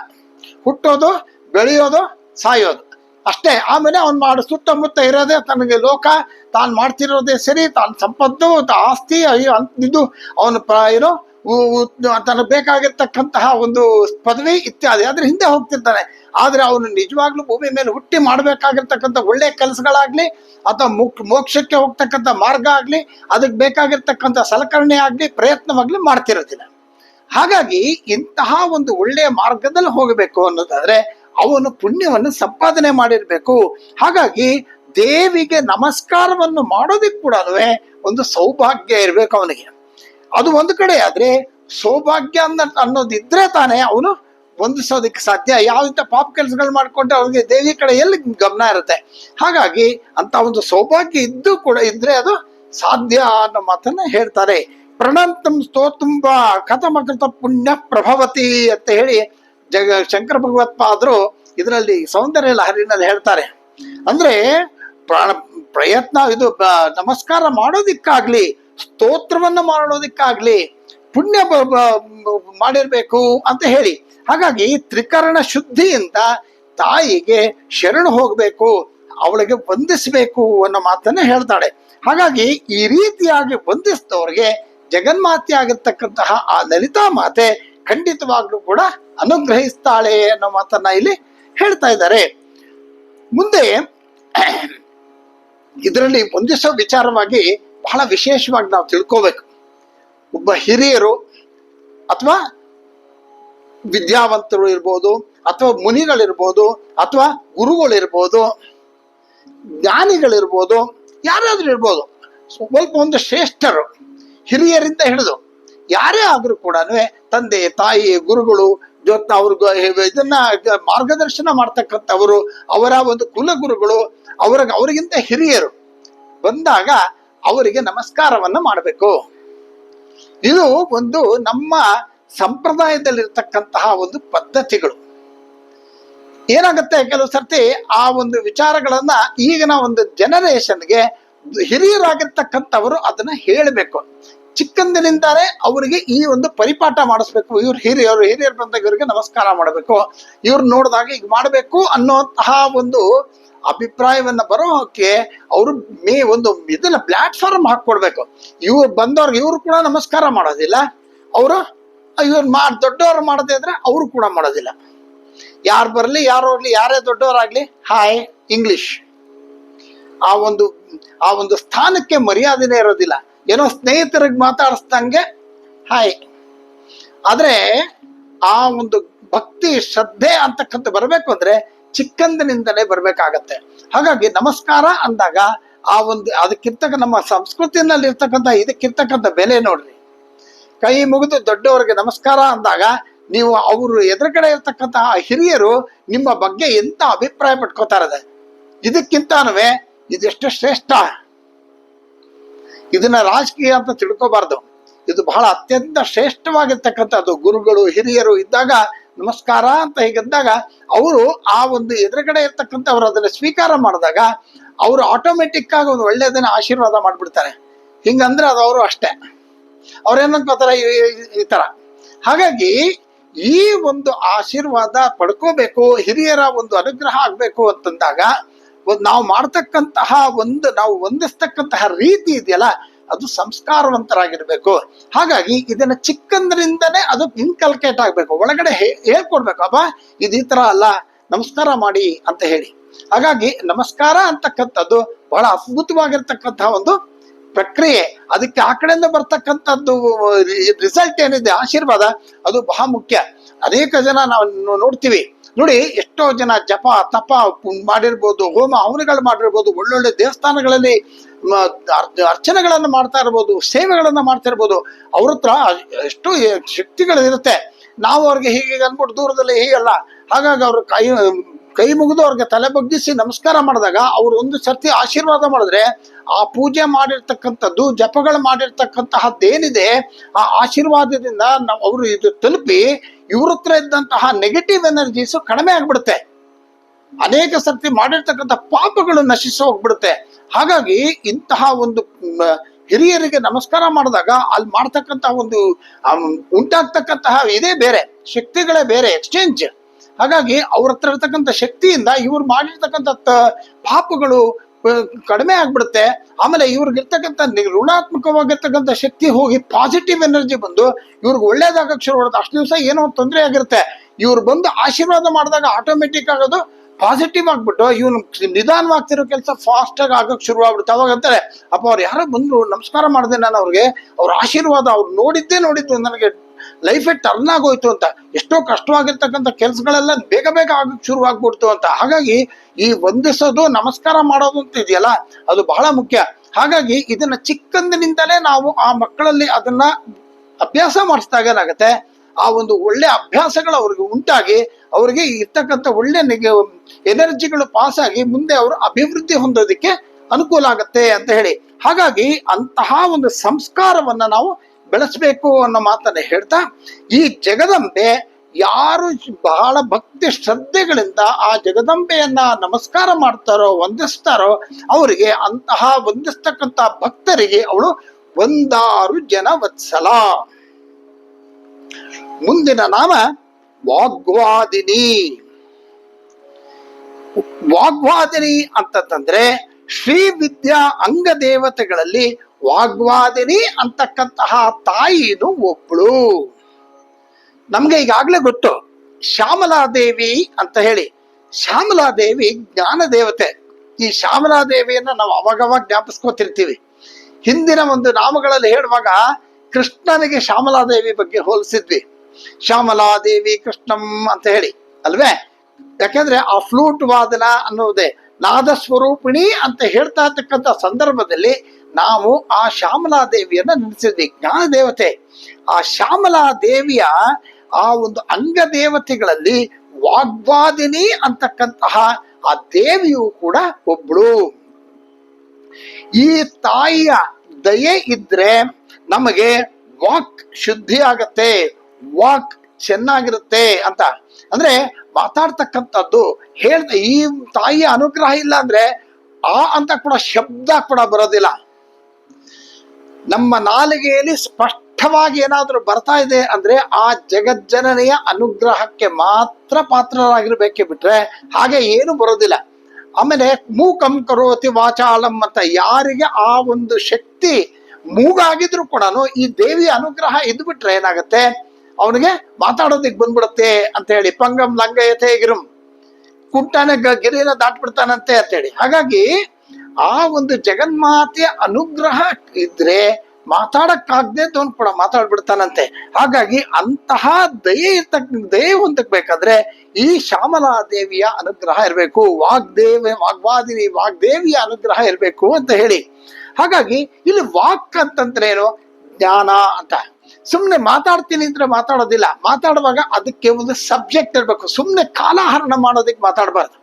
ಹುಟ್ಟೋದು, ಬೆಳೆಯೋದು, ಸಾಯೋದು. ಅಷ್ಟೇ, ಆಮೇಲೆ ಅವ್ನು ಮಾಡೋ, ಸುತ್ತಮುತ್ತ ಇರೋದೇ ತನಗೆ ಲೋಕ, ತಾನು ಮಾಡ್ತಿರೋದೇ ಸರಿ, ತಾನು ಸಂಪತ್ತು, ಆಸ್ತಿ ಇದು ಅವನ ಪ್ರ ಏನೋ ಉ- ಉ- ತನಗೆ ಬೇಕಾಗಿರ್ತಕ್ಕಂತಹ ಒಂದು ಪದವಿ ಇತ್ಯಾದಿ ಅದ್ರ ಹಿಂದೆ ಹೋಗ್ತಿರ್ತಾನೆ. ಆದ್ರೆ ಅವನು ನಿಜವಾಗ್ಲೂ ಭೂಮಿ ಮೇಲೆ ಹುಟ್ಟಿ ಮಾಡ್ಬೇಕಾಗಿರ್ತಕ್ಕಂಥ ಒಳ್ಳೆ ಕೆಲಸಗಳಾಗ್ಲಿ, ಅಥವಾ ಮುಕ್, ಮೋಕ್ಷಕ್ಕೆ ಹೋಗ್ತಕ್ಕಂಥ ಮಾರ್ಗ ಆಗ್ಲಿ, ಅದಕ್ಕೆ ಬೇಕಾಗಿರ್ತಕ್ಕಂಥ ಸಲಕರಣೆ ಆಗ್ಲಿ, ಪ್ರಯತ್ನವಾಗ್ಲಿ ಮಾಡ್ತಿರೋದಿಲ್ಲ. ಹಾಗಾಗಿ ಇಂತಹ ಒಂದು ಒಳ್ಳೆಯ ಮಾರ್ಗದಲ್ಲಿ ಹೋಗಬೇಕು ಅನ್ನೋದಾದ್ರೆ ಅವನು ಪುಣ್ಯವನ್ನು ಸಂಪಾದನೆ ಮಾಡಿರಬೇಕು. ಹಾಗಾಗಿ ದೇವಿಗೆ ನಮಸ್ಕಾರವನ್ನು ಮಾಡೋದಕ್ಕೆ ಕೂಡ ಒಂದು ಸೌಭಾಗ್ಯ ಇರಬೇಕು ಅವನಿಗೆ. ಅದು ಒಂದು ಕಡೆ ಆದ್ರೆ ಸೌಭಾಗ್ಯ ಅನ್ನ ಅನ್ನೋದಿದ್ರೆ ತಾನೇ ಅವನು ಹೊಂದಿಸೋದಕ್ಕೆ ಸಾಧ್ಯ. ಯಾವ ಪಾಪ ಕೆಲಸಗಳು ಮಾಡ್ಕೊಂಡ್ರೆ ಅವ್ರಿಗೆ ದೇವಿ ಕಡೆ ಎಲ್ಲಿ ಗಮನ ಇರುತ್ತೆ? ಹಾಗಾಗಿ ಅಂತ ಒಂದು ಸೌಭಾಗ್ಯ ಇದ್ದು ಕೂಡ ಇದ್ರೆ ಅದು ಸಾಧ್ಯ ಅನ್ನೋ ಮಾತನ್ನ ಹೇಳ್ತಾರೆ. ಪ್ರಣಂತಂ ಸ್ತೋತುಂಬ ಕಥಮಕೃತ ಪುಣ್ಯ ಪ್ರಭವತಿ ಅಂತ ಹೇಳಿ ಜಗ ಶಂಕರ ಭಗವತ್ಪಾದರು ಇದರಲ್ಲಿ ಸೌಂದರ್ಯ ಲಹರಿನಲ್ಲಿ ಹೇಳ್ತಾರೆ. ಅಂದ್ರೆ ಪ್ರಯತ್ನ ಇದು ನಮಸ್ಕಾರ ಮಾಡೋದಿಕ್ಕಾಗ್ಲಿ ಸ್ತೋತ್ರವನ್ನ ಮಾಡೋದಕ್ಕಾಗ್ಲಿ ಪುಣ್ಯ ಮಾಡಿರ್ಬೇಕು ಅಂತ ಹೇಳಿ. ಹಾಗಾಗಿ ತ್ರಿಕರಣ ಶುದ್ಧಿಯಿಂದ ತಾಯಿಗೆ ಶರಣು ಹೋಗ್ಬೇಕು, ಅವಳಿಗೆ ವಂದಿಸಬೇಕು ಅನ್ನೋ ಮಾತನ್ನ ಹೇಳ್ತಾಳೆ. ಹಾಗಾಗಿ ಈ ರೀತಿಯಾಗಿ ಬಂಧಿಸಿದವ್ರಿಗೆ ಜಗನ್ಮಾತೆ ಆಗಿರ್ತಕ್ಕಂತಹ ಆ ಲಲಿತಾ ಮಾತೆ ಖಂಡಿತವಾಗ್ಲೂ ಕೂಡ ಅನುಗ್ರಹಿಸ್ತಾಳೆ ಅನ್ನೋ ಮಾತನ್ನ ಇಲ್ಲಿ ಹೇಳ್ತಾ ಇದ್ದಾರೆ. ಮುಂದೆ ಇದರಲ್ಲಿ ಬಂಧಿಸೋ ವಿಚಾರವಾಗಿ ಬಹಳ ವಿಶೇಷವಾಗಿ ನಾವು ತಿಳ್ಕೋಬೇಕು. ಒಬ್ಬ ಹಿರಿಯರು ಅಥವಾ ವಿದ್ಯಾವಂತರು ಇರ್ಬೋದು ಅಥವಾ ಮುನಿಗಳಿರ್ಬೋದು ಅಥವಾ ಗುರುಗಳಿರ್ಬೋದು, ಜ್ಞಾನಿಗಳಿರ್ಬೋದು, ಯಾರಾದ್ರೂ ಇರ್ಬೋದು, ಸ್ವಲ್ಪ ಒಂದು ಶ್ರೇಷ್ಠರು, ಹಿರಿಯರಿಂದ ಹಿಡಿದು ಯಾರೇ ಆದರೂ ಕೂಡ ತಂದೆ, ತಾಯಿ, ಗುರುಗಳು, ಜೊತೆ ಅವ್ರಿಗೆ ಇದನ್ನ ಮಾರ್ಗದರ್ಶನ ಮಾಡ್ತಕ್ಕಂಥವರು, ಅವರ ಒಂದು ಕುಲಗುರುಗಳು ಅವ್ರಿಗೆ ಅವರಿಗಿಂತ ಹಿರಿಯರು ಬಂದಾಗ ಅವರಿಗೆ ನಮಸ್ಕಾರವನ್ನ ಮಾಡಬೇಕು. ಇದು ಒಂದು ನಮ್ಮ ಸಂಪ್ರದಾಯದಲ್ಲಿರ್ತಕ್ಕಂತಹ ಒಂದು ಪದ್ಧತಿಗಳು. ಏನಾಗುತ್ತೆ ಕೆಲವು ಸರ್ತಿ ಆ ಒಂದು ವಿಚಾರಗಳನ್ನ ಈಗಿನ ಒಂದು ಜನರೇಷನ್ಗೆ ಹಿರಿಯರಾಗಿರ್ತಕ್ಕಂಥವರು ಅದನ್ನ ಹೇಳಬೇಕು. ಚಿಕ್ಕಂದಿನಿಂದಾನೇ ಅವರಿಗೆ ಈ ಒಂದು ಪರಿಪಾಠ ಮಾಡಿಸ್ಬೇಕು. ಇವ್ರು ಹಿರಿಯರು ಹಿರಿಯರು ಬಂದಾಗ ಇವರಿಗೆ ನಮಸ್ಕಾರ ಮಾಡಬೇಕು. ಇವ್ರು ನೋಡಿದಾಗ ಈಗ ಮಾಡಬೇಕು ಅನ್ನೋಂತಹ ಒಂದು ಅಭಿಪ್ರಾಯವನ್ನ ಬರೋಕೆ ಅವರು ಮೇ ಒಂದು ಇದನ್ನ ಪ್ಲಾಟ್ಫಾರ್ಮ್ ಹಾಕೊಡ್ಬೇಕು ಇವ್ರು ಬಂದವ್ರಿಗೆ ಇವ್ರು ಕೂಡ ನಮಸ್ಕಾರ ಮಾಡೋದಿಲ್ಲ. ಅವರು ಇವ್ರು ಮಾಡ್ ದೊಡ್ಡವ್ರು ಮಾಡದೇ ಇದ್ರೆ ಅವರು ಕೂಡ ಮಾಡೋದಿಲ್ಲ. ಯಾರು ಬರಲಿ, ಯಾರು ಹೋಗ್ಲಿ, ಯಾರೇ ದೊಡ್ಡವರಾಗ್ಲಿ, ಹಾಯ್, ಇಂಗ್ಲಿಷ್. ಆ ಒಂದು ಆ ಒಂದು ಸ್ಥಾನಕ್ಕೆ ಮರ್ಯಾದೆನೇ ಇರೋದಿಲ್ಲ. ಏನೋ ಸ್ನೇಹಿತರಿಗೆ ಮಾತಾಡಿಸ್ದಂಗೆ, ಹಾಯ್. ಆದ್ರೆ, ಆ ಒಂದು ಭಕ್ತಿ, ಶ್ರದ್ಧೆ ಅಂತಕ್ಕಂಥ ಬರಬೇಕು ಅಂದ್ರೆ ಚಿಕ್ಕಂದಿನಿಂದಲೇ ಬರಬೇಕಾಗತ್ತೆ. ಹಾಗಾಗಿ ನಮಸ್ಕಾರ ಅಂದಾಗ ಆ ಒಂದು ಅದಕ್ಕಿರ್ತಕ್ಕ ನಮ್ಮ ಸಂಸ್ಕೃತಿನಲ್ಲಿ ಇರ್ತಕ್ಕಂಥ ಇದಕ್ಕಿರ್ತಕ್ಕಂಥ ಬೆಲೆ ನೋಡ್ರಿ. ಕೈ ಮುಗಿದು ದೊಡ್ಡವರಿಗೆ ನಮಸ್ಕಾರ ಅಂದಾಗ ನೀವು ಅವರು ಎದುರುಗಡೆ ಇರ್ತಕ್ಕಂತಹ ಹಿರಿಯರು ನಿಮ್ಮ ಬಗ್ಗೆ ಎಂತ ಅಭಿಪ್ರಾಯ ಪಟ್ಕೋತಾರ ಇದಕ್ಕಿಂತನೂ ಇದೆಷ್ಟು ಶ್ರೇಷ್ಠ. ಇದನ್ನ ರಾಜಕೀಯ ಅಂತ ತಿಳ್ಕೋಬಾರ್ದು. ಇದು ಬಹಳ ಅತ್ಯಂತ ಶ್ರೇಷ್ಠವಾಗಿರ್ತಕ್ಕಂಥದ್ದು. ಗುರುಗಳು, ಹಿರಿಯರು ಇದ್ದಾಗ ನಮಸ್ಕಾರ ಅಂತ ಹೀಗಂದಾಗ ಅವರು ಆ ಒಂದು ಎದುರುಗಡೆ ಇರ್ತಕ್ಕಂಥವ್ರು ಅದನ್ನ ಸ್ವೀಕಾರ ಮಾಡಿದಾಗ ಅವರು ಆಟೋಮೆಟಿಕ್ ಆಗಿ ಒಂದು ಒಳ್ಳೆಯದನ್ನ ಆಶೀರ್ವಾದ ಮಾಡ್ಬಿಡ್ತಾರೆ. ಹಿಂಗಂದ್ರೆ ಅದು ಅವರು ಅಷ್ಟೇ. ಅವ್ರೇನಂತಾರೆ ಈ ತರ. ಹಾಗಾಗಿ ಈ ಒಂದು ಆಶೀರ್ವಾದ ಪಡ್ಕೋಬೇಕು, ಹಿರಿಯರ ಒಂದು ಅನುಗ್ರಹ ಆಗ್ಬೇಕು ಅಂತಂದಾಗ, ಒಂದ್ ನಾವು ಮಾಡ್ತಕ್ಕಂತಹ ಒಂದು, ನಾವು ಹೊಂದಿಸ್ತಕ್ಕಂತಹ ರೀತಿ ಇದೆಯಲ್ಲ ಅದು ಸಂಸ್ಕಾರವಂತರಾಗಿರ್ಬೇಕು. ಹಾಗಾಗಿ ಇದನ್ನ ಚಿಕ್ಕಂದ್ರಿಂದನೇ ಅದು ಇನ್ಕಲ್ಕೇಟ್ ಆಗ್ಬೇಕು. ಒಳಗಡೆ ಹೇಳ್ಕೊಡ್ಬೇಕು, ಅಬ್ಬಾ, ಇದು ಈ ತರ ಅಲ್ಲ, ನಮಸ್ಕಾರ ಮಾಡಿ ಅಂತ ಹೇಳಿ. ಹಾಗಾಗಿ ನಮಸ್ಕಾರ ಅಂತಕ್ಕಂಥದ್ದು ಬಹಳ ಅದ್ಭುತವಾಗಿರ್ತಕ್ಕಂತಹ ಒಂದು ಪ್ರಕ್ರಿಯೆ. ಅದಕ್ಕೆ ಆ ಕಡೆಯಿಂದ ಬರ್ತಕ್ಕಂಥದ್ದು ರಿಸಲ್ಟ್ ಏನಿದೆ, ಆಶೀರ್ವಾದ, ಅದು ಬಹಳ ಮುಖ್ಯ. ಅನೇಕ ಜನ ನಾವು ನೋಡ್ತೀವಿ. ನೋಡಿ, ಎಷ್ಟೋ ಜನ ಜಪ, ತಪ ಮಾಡಿರ್ಬೋದು, ಹೋಮ, ಹವನಗಳು ಮಾಡಿರ್ಬೋದು, ಒಳ್ಳೊಳ್ಳೆ ದೇವಸ್ಥಾನಗಳಲ್ಲಿ ಅರ್ಚನೆಗಳನ್ನ ಮಾಡ್ತಾ ಇರ್ಬೋದು, ಸೇವೆಗಳನ್ನು ಮಾಡ್ತಾ ಇರ್ಬೋದು, ಅವ್ರ ಹತ್ರ ಎಷ್ಟು ಶಕ್ತಿಗಳು ಇರುತ್ತೆ ನಾವು ಅವ್ರಿಗೆ ಹೀಗೆ ಅಂದ್ಬಿಟ್ಟು ದೂರದಲ್ಲಿ ಹೀಗಲ್ಲ ಹಾಗಾಗಿ ಅವ್ರ ಕೈ ಕೈ ಮುಗಿದು ಅವ್ರಿಗೆ ತಲೆ ಬಗ್ಗಿಸಿ ನಮಸ್ಕಾರ ಮಾಡಿದಾಗ ಅವ್ರು ಒಂದು ಸರ್ತಿ ಆಶೀರ್ವಾದ ಮಾಡಿದ್ರೆ ಆ ಪೂಜೆ ಮಾಡಿರ್ತಕ್ಕಂಥದ್ದು, ಜಪಗಳು ಮಾಡಿರ್ತಕ್ಕಂತಹದ್ದೇನಿದೆ, ಆ ಆಶೀರ್ವಾದದಿಂದ ನಾವು ಅವರು ಇದು ತಲುಪಿ ಇವ್ರ ಹತ್ರ ಇದ್ದಂತಹ ನೆಗೆಟಿವ್ ಎನರ್ಜೀಸು ಕಡಿಮೆ ಆಗ್ಬಿಡುತ್ತೆ. ಅನೇಕ ಸರ್ತಿ ಮಾಡಿರ್ತಕ್ಕಂಥ ಪಾಪಗಳು ನಶಿಸಿ ಹೋಗ್ಬಿಡುತ್ತೆ. ಹಾಗಾಗಿ ಇಂತಹ ಒಂದು ಹಿರಿಯರಿಗೆ ನಮಸ್ಕಾರ ಮಾಡಿದಾಗ ಅಲ್ಲಿ ಮಾಡ್ತಕ್ಕಂತಹ ಒಂದು ಉಂಟಾಗ್ತಕ್ಕಂತಹ ಇದೇ ಬೇರೆ, ಶಕ್ತಿಗಳೇ ಬೇರೆ ಎಕ್ಸ್ಚೇಂಜ್ ಹಾಗಾಗಿ ಅವ್ರ ಹತ್ರ ಇರ್ತಕ್ಕಂಥ ಶಕ್ತಿಯಿಂದ ಇವ್ರು ಮಾಡಿರ್ತಕ್ಕಂಥ ಪಾಪಗಳು ಕಡಿಮೆ ಆಗ್ಬಿಡುತ್ತೆ. ಆಮೇಲೆ ಇವ್ರಿಗಿರ್ತಕ್ಕಂಥ ಋಣಾತ್ಮಕವಾಗಿರ್ತಕ್ಕಂಥ ಶಕ್ತಿ ಹೋಗಿ ಪಾಸಿಟಿವ್ ಎನರ್ಜಿ ಬಂದು ಇವ್ರಿಗೆ ಒಳ್ಳೇದಾಗಕ್ಕೆ ಶುರು ಮಾಡುತ್ತೆ ಅಷ್ಟು ದಿವಸ ಏನೋ ತೊಂದರೆ ಆಗಿರುತ್ತೆ. ಇವ್ರು ಬಂದು ಆಶೀರ್ವಾದ ಮಾಡಿದಾಗ ಆಟೋಮೆಟಿಕ್ ಆಗೋದು ಪಾಸಿಟಿವ್ ಆಗ್ಬಿಟ್ಟು ಇವನು ನಿಧಾನವಾಗ್ತಿರೋ ಕೆಲಸ ಫಾಸ್ಟ್ ಆಗಿ ಆಗಕ್ಕೆ ಶುರು ಆಗ್ಬಿಡುತ್ತೆ. ಅವಾಗ ಅಂತಾರೆ, ಅಪ್ಪ, ಅವ್ರು ಯಾರೋ ಬಂದ್ರು, ನಮಸ್ಕಾರ ಮಾಡಿದೆ ನಾನು ಅವ್ರಿಗೆ. ಅವ್ರ ಆಶೀರ್ವಾದ ಅವ್ರು ನೋಡಿದ್ದೇ ನೋಡಿದ್ದು ನನಗೆ ಲೈಫೇ ಟರ್ನ್ ಆಗೋಯ್ತು ಅಂತ. ಎಷ್ಟೋ ಕಷ್ಟವಾಗಿರ್ತಕ್ಕಂಥ ಕೆಲಸಗಳೆಲ್ಲ ಬೇಗ ಬೇಗ ಆಗಕ್ಕೆ ಶುರು ಆಗ್ಬಿಡ್ತು ಅಂತ. ಹಾಗಾಗಿ ಈ ವಂದಿಸೋದು, ನಮಸ್ಕಾರ ಮಾಡೋದು ಅಂತ ಇದೆಯಲ್ಲ, ಅದು ಬಹಳ ಮುಖ್ಯ. ಹಾಗಾಗಿ ಇದನ್ನ ಚಿಕ್ಕಂದಿನಿಂದಲೇ ನಾವು ಆ ಮಕ್ಕಳಲ್ಲಿ ಅದನ್ನ ಅಭ್ಯಾಸ ಮಾಡಿಸಿದಾಗ ಏನಾಗುತ್ತೆ, ಆ ಒಂದು ಒಳ್ಳೆ ಅಭ್ಯಾಸಗಳು ಅವ್ರಿಗೆ ಉಂಟಾಗಿ ಅವರಿಗೆ ಇರ್ತಕ್ಕಂಥ ಒಳ್ಳೆ ಎನರ್ಜಿಗಳು ಪಾಸ್ ಆಗಿ ಮುಂದೆ ಅವರು ಅಭಿವೃದ್ಧಿ ಹೊಂದೋದಕ್ಕೆ ಅನುಕೂಲ ಆಗುತ್ತೆ ಅಂತ ಹೇಳಿ. ಹಾಗಾಗಿ ಅಂತಹ ಒಂದು ಸಂಸ್ಕಾರವನ್ನ ನಾವು ಬೆಳೆಸಬೇಕು ಅನ್ನೋ ಮಾತನ್ನ ಹೇಳ್ತಾ, ಈ ಜಗದಂಬೆ ಯಾರು ಬಹಳ ಭಕ್ತಿ ಶ್ರದ್ಧೆಗಳಿಂದ ಆ ಜಗದಂಬೆಯನ್ನ ನಮಸ್ಕಾರ ಮಾಡ್ತಾರೋ, ವಂದಿಸ್ತಾರೋ, ಅವರಿಗೆ ಅಂತಹ ವಂದಿಸ್ತಕ್ಕಂತ ಭಕ್ತರಿಗೆ ಅವಳು ಒಂದಾರು ಜನ ವತ್ಸಲ. ಮುಂದಿನ ನಾಮ ವಾಗ್ವಾದಿನಿ. ವಾಗ್ವಾದಿನಿ ಅಂತಂದ್ರೆ ಶ್ರೀ ವಿದ್ಯಾ ಅಂಗ ದೇವತೆಗಳಲ್ಲಿ ವಾಗ್ವಾದಿನಿ ಅಂತಕ್ಕಂತಹ ತಾಯಿನು ಒಬ್ಳು. ನಮ್ಗೆ ಈಗಾಗ್ಲೇ ಗೊತ್ತು, ಶ್ಯಾಮಲಾದೇವಿ ಅಂತ ಹೇಳಿ. ಶ್ಯಾಮಲಾದೇವಿ ಜ್ಞಾನ ದೇವತೆ ಈ ಶ್ಯಾಮಲಾದೇವಿಯನ್ನ ನಾವು ಅವಾಗವಾಗ ಜ್ಞಾಪಿಸ್ಕೋತಿರ್ತೀವಿ. ಹಿಂದಿನ ಒಂದು ನಾಮಗಳಲ್ಲಿ ಹೇಳುವಾಗ ಕೃಷ್ಣನಿಗೆ ಶ್ಯಾಮಲಾದೇವಿ ಬಗ್ಗೆ ಹೋಲಿಸಿದ್ವಿ. ಶ್ಯಾಮಲಾದೇವಿ ಕೃಷ್ಣಂ ಅಂತ ಹೇಳಿ, ಅಲ್ವೇ? ಯಾಕಂದ್ರೆ ಆ ಫ್ಲೂಟ್ ವಾದನ ಅನ್ನೋದೇ ನಾದ ಸ್ವರೂಪಿಣಿ ಅಂತ ಹೇಳ್ತಾ ಇರ್ತಕ್ಕಂಥ ಸಂದರ್ಭದಲ್ಲಿ ನಾವು ಆ ಶ್ಯಾಮಲಾದೇವಿಯನ್ನ ನೆನೆಸಿದ್ವಿ ಜ್ಞಾನ ದೇವತೆ ಆ ಶ್ಯಾಮಲಾ ದೇವಿಯ ಆ ಒಂದು ಅಂಗ ದೇವತೆಗಳಲ್ಲಿ ವಾಗ್ವಾದಿನಿ ಅಂತಕ್ಕಂತಹ ಆ ದೇವಿಯು ಕೂಡ ಒಬ್ಳು. ಈ ತಾಯಿಯ ದಯೆ ಇದ್ರೆ ನಮಗೆ ವಾಕ್ ಶುದ್ಧಿ ಆಗತ್ತೆ ವಾಕ್ ಚೆನ್ನಾಗಿರುತ್ತೆ ಅಂತ. ಅಂದ್ರೆ ಮಾತಾಡ್ತಕ್ಕಂಥದ್ದು ಹೇಳ್ದ, ಈ ತಾಯಿಯ ಅನುಗ್ರಹ ಇಲ್ಲ ಅಂದ್ರೆ ಆ ಅಂತ ಕೂಡ ಶಬ್ದ ಕೂಡ ಬರೋದಿಲ್ಲ. ನಮ್ಮ ನಾಲಿಗೆಯಲ್ಲಿ ಸ್ಪಷ್ಟವಾಗಿ ಏನಾದ್ರೂ ಬರ್ತಾ ಇದೆ ಅಂದ್ರೆ ಆ ಜಗಜ್ಜನನೆಯ ಅನುಗ್ರಹಕ್ಕೆ ಮಾತ್ರ ಪಾತ್ರರಾಗಿರ್ಬೇಕೆ ಬಿಟ್ರೆ ಹಾಗೆ ಏನು ಬರೋದಿಲ್ಲ. ಆಮೇಲೆ ಮೂಕಂ ಕರೋತಿ ವಾಚಾಳಂ ಅಂತ ಯಾರಿಗೆ ಆ ಒಂದು ಶಕ್ತಿ ಮೂಗಾಗಿದ್ರು ಕೂಡ ಈ ದೇವಿಯ ಅನುಗ್ರಹ ಇದ್ಬಿಟ್ರೆ ಏನಾಗತ್ತೆ? ಅವನಿಗೆ ಮಾತಾಡೋದಿಕ್ ಬಂದ್ಬಿಡತ್ತೆ ಅಂತ ಹೇಳಿ, ಪಂಗಂ ಲಂಗಯತೆ ಗಿರಂ. ಕುಂಟಾನೆ ಗಿರಿನ ದಾಟ್ಬಿಡ್ತಾನಂತೆ ಅಂತೇಳಿ ಹಾಗಾಗಿ ಆ ಒಂದು ಜಗನ್ಮಾತೆಯ ಅನುಗ್ರಹ ಇದ್ರೆ ಮಾತಾಡಕ್ಕಾಗದೆ ತೋನ್ ಕೂಡ ಮಾತಾಡ್ಬಿಡ್ತಾನಂತೆ. ಹಾಗಾಗಿ ಅಂತಹ ದಯೆ ಇರ್ತಕ್ಕ ದಯೆ ಹೊಂದಕ್ಬೇಕಾದ್ರೆ ಈ ಶ್ಯಾಮಲಾ ದೇವಿಯ ಅನುಗ್ರಹ ಇರಬೇಕು, ವಾಗ್ದೇವ, ವಾಗ್ವಾದಿನಿ, ವಾಗ್ದೇವಿಯ ಅನುಗ್ರಹ ಇರಬೇಕು ಅಂತ ಹೇಳಿ. ಹಾಗಾಗಿ ಇಲ್ಲಿ ವಾಕ್ ಅಂತಂದ್ರೆ ಏನು? ಜ್ಞಾನ ಅಂತ. ಸುಮ್ನೆ ಮಾತಾಡ್ತೀನಿ ಅಂದ್ರೆ ಮಾತಾಡೋದಿಲ್ಲ. ಮಾತಾಡುವಾಗ ಅದಕ್ಕೆ ಒಂದು ಸಬ್ಜೆಕ್ಟ್ ಇರ್ಬೇಕು. ಸುಮ್ನೆ ಕಾಲಹರಣ ಮಾಡೋದಕ್ಕೆ ಮಾತಾಡಬಾರ್ದು.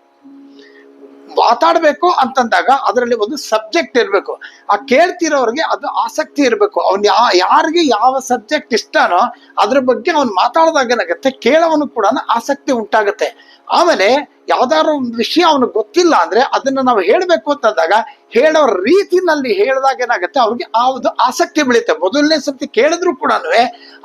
ಮಾತಾಡ್ಬೇಕು ಅಂತಂದಾಗ ಅದರಲ್ಲಿ ಒಂದು ಸಬ್ಜೆಕ್ಟ್ ಇರಬೇಕು. ಆ ಕೇಳ್ತಿರೋರಿಗೆ ಅದು ಆಸಕ್ತಿ ಇರಬೇಕು. ಅವ್ನ್ ಯಾ, ಯಾರಿಗೆ ಯಾವ ಸಬ್ಜೆಕ್ಟ್ ಇಷ್ಟನೋ ಅದ್ರ ಬಗ್ಗೆ ಅವ್ನು ಮಾತಾಡಿದಾಗ ಏನಾಗುತ್ತೆ ಕೇಳೋವನು ಕೂಡ ಆಸಕ್ತಿ ಉಂಟಾಗುತ್ತೆ. ಆಮೇಲೆ ಯಾವ್ದಾದ್ರು ಒಂದು ವಿಷಯ ಅವನಿಗೆ ಗೊತ್ತಿಲ್ಲ ಅಂದ್ರೆ ಅದನ್ನ ನಾವು ಹೇಳ್ಬೇಕು ಅಂತಂದಾಗ ಹೇಳೋ ರೀತಿನಲ್ಲಿ ಹೇಳಿದಾಗ ಏನಾಗುತ್ತೆ? ಅವ್ರಿಗೆ ಆ ಒಂದು ಆಸಕ್ತಿ ಬೆಳೆಯುತ್ತೆ. ಮೊದಲನೇ ಸರ್ತಿ ಕೇಳಿದ್ರು ಕೂಡ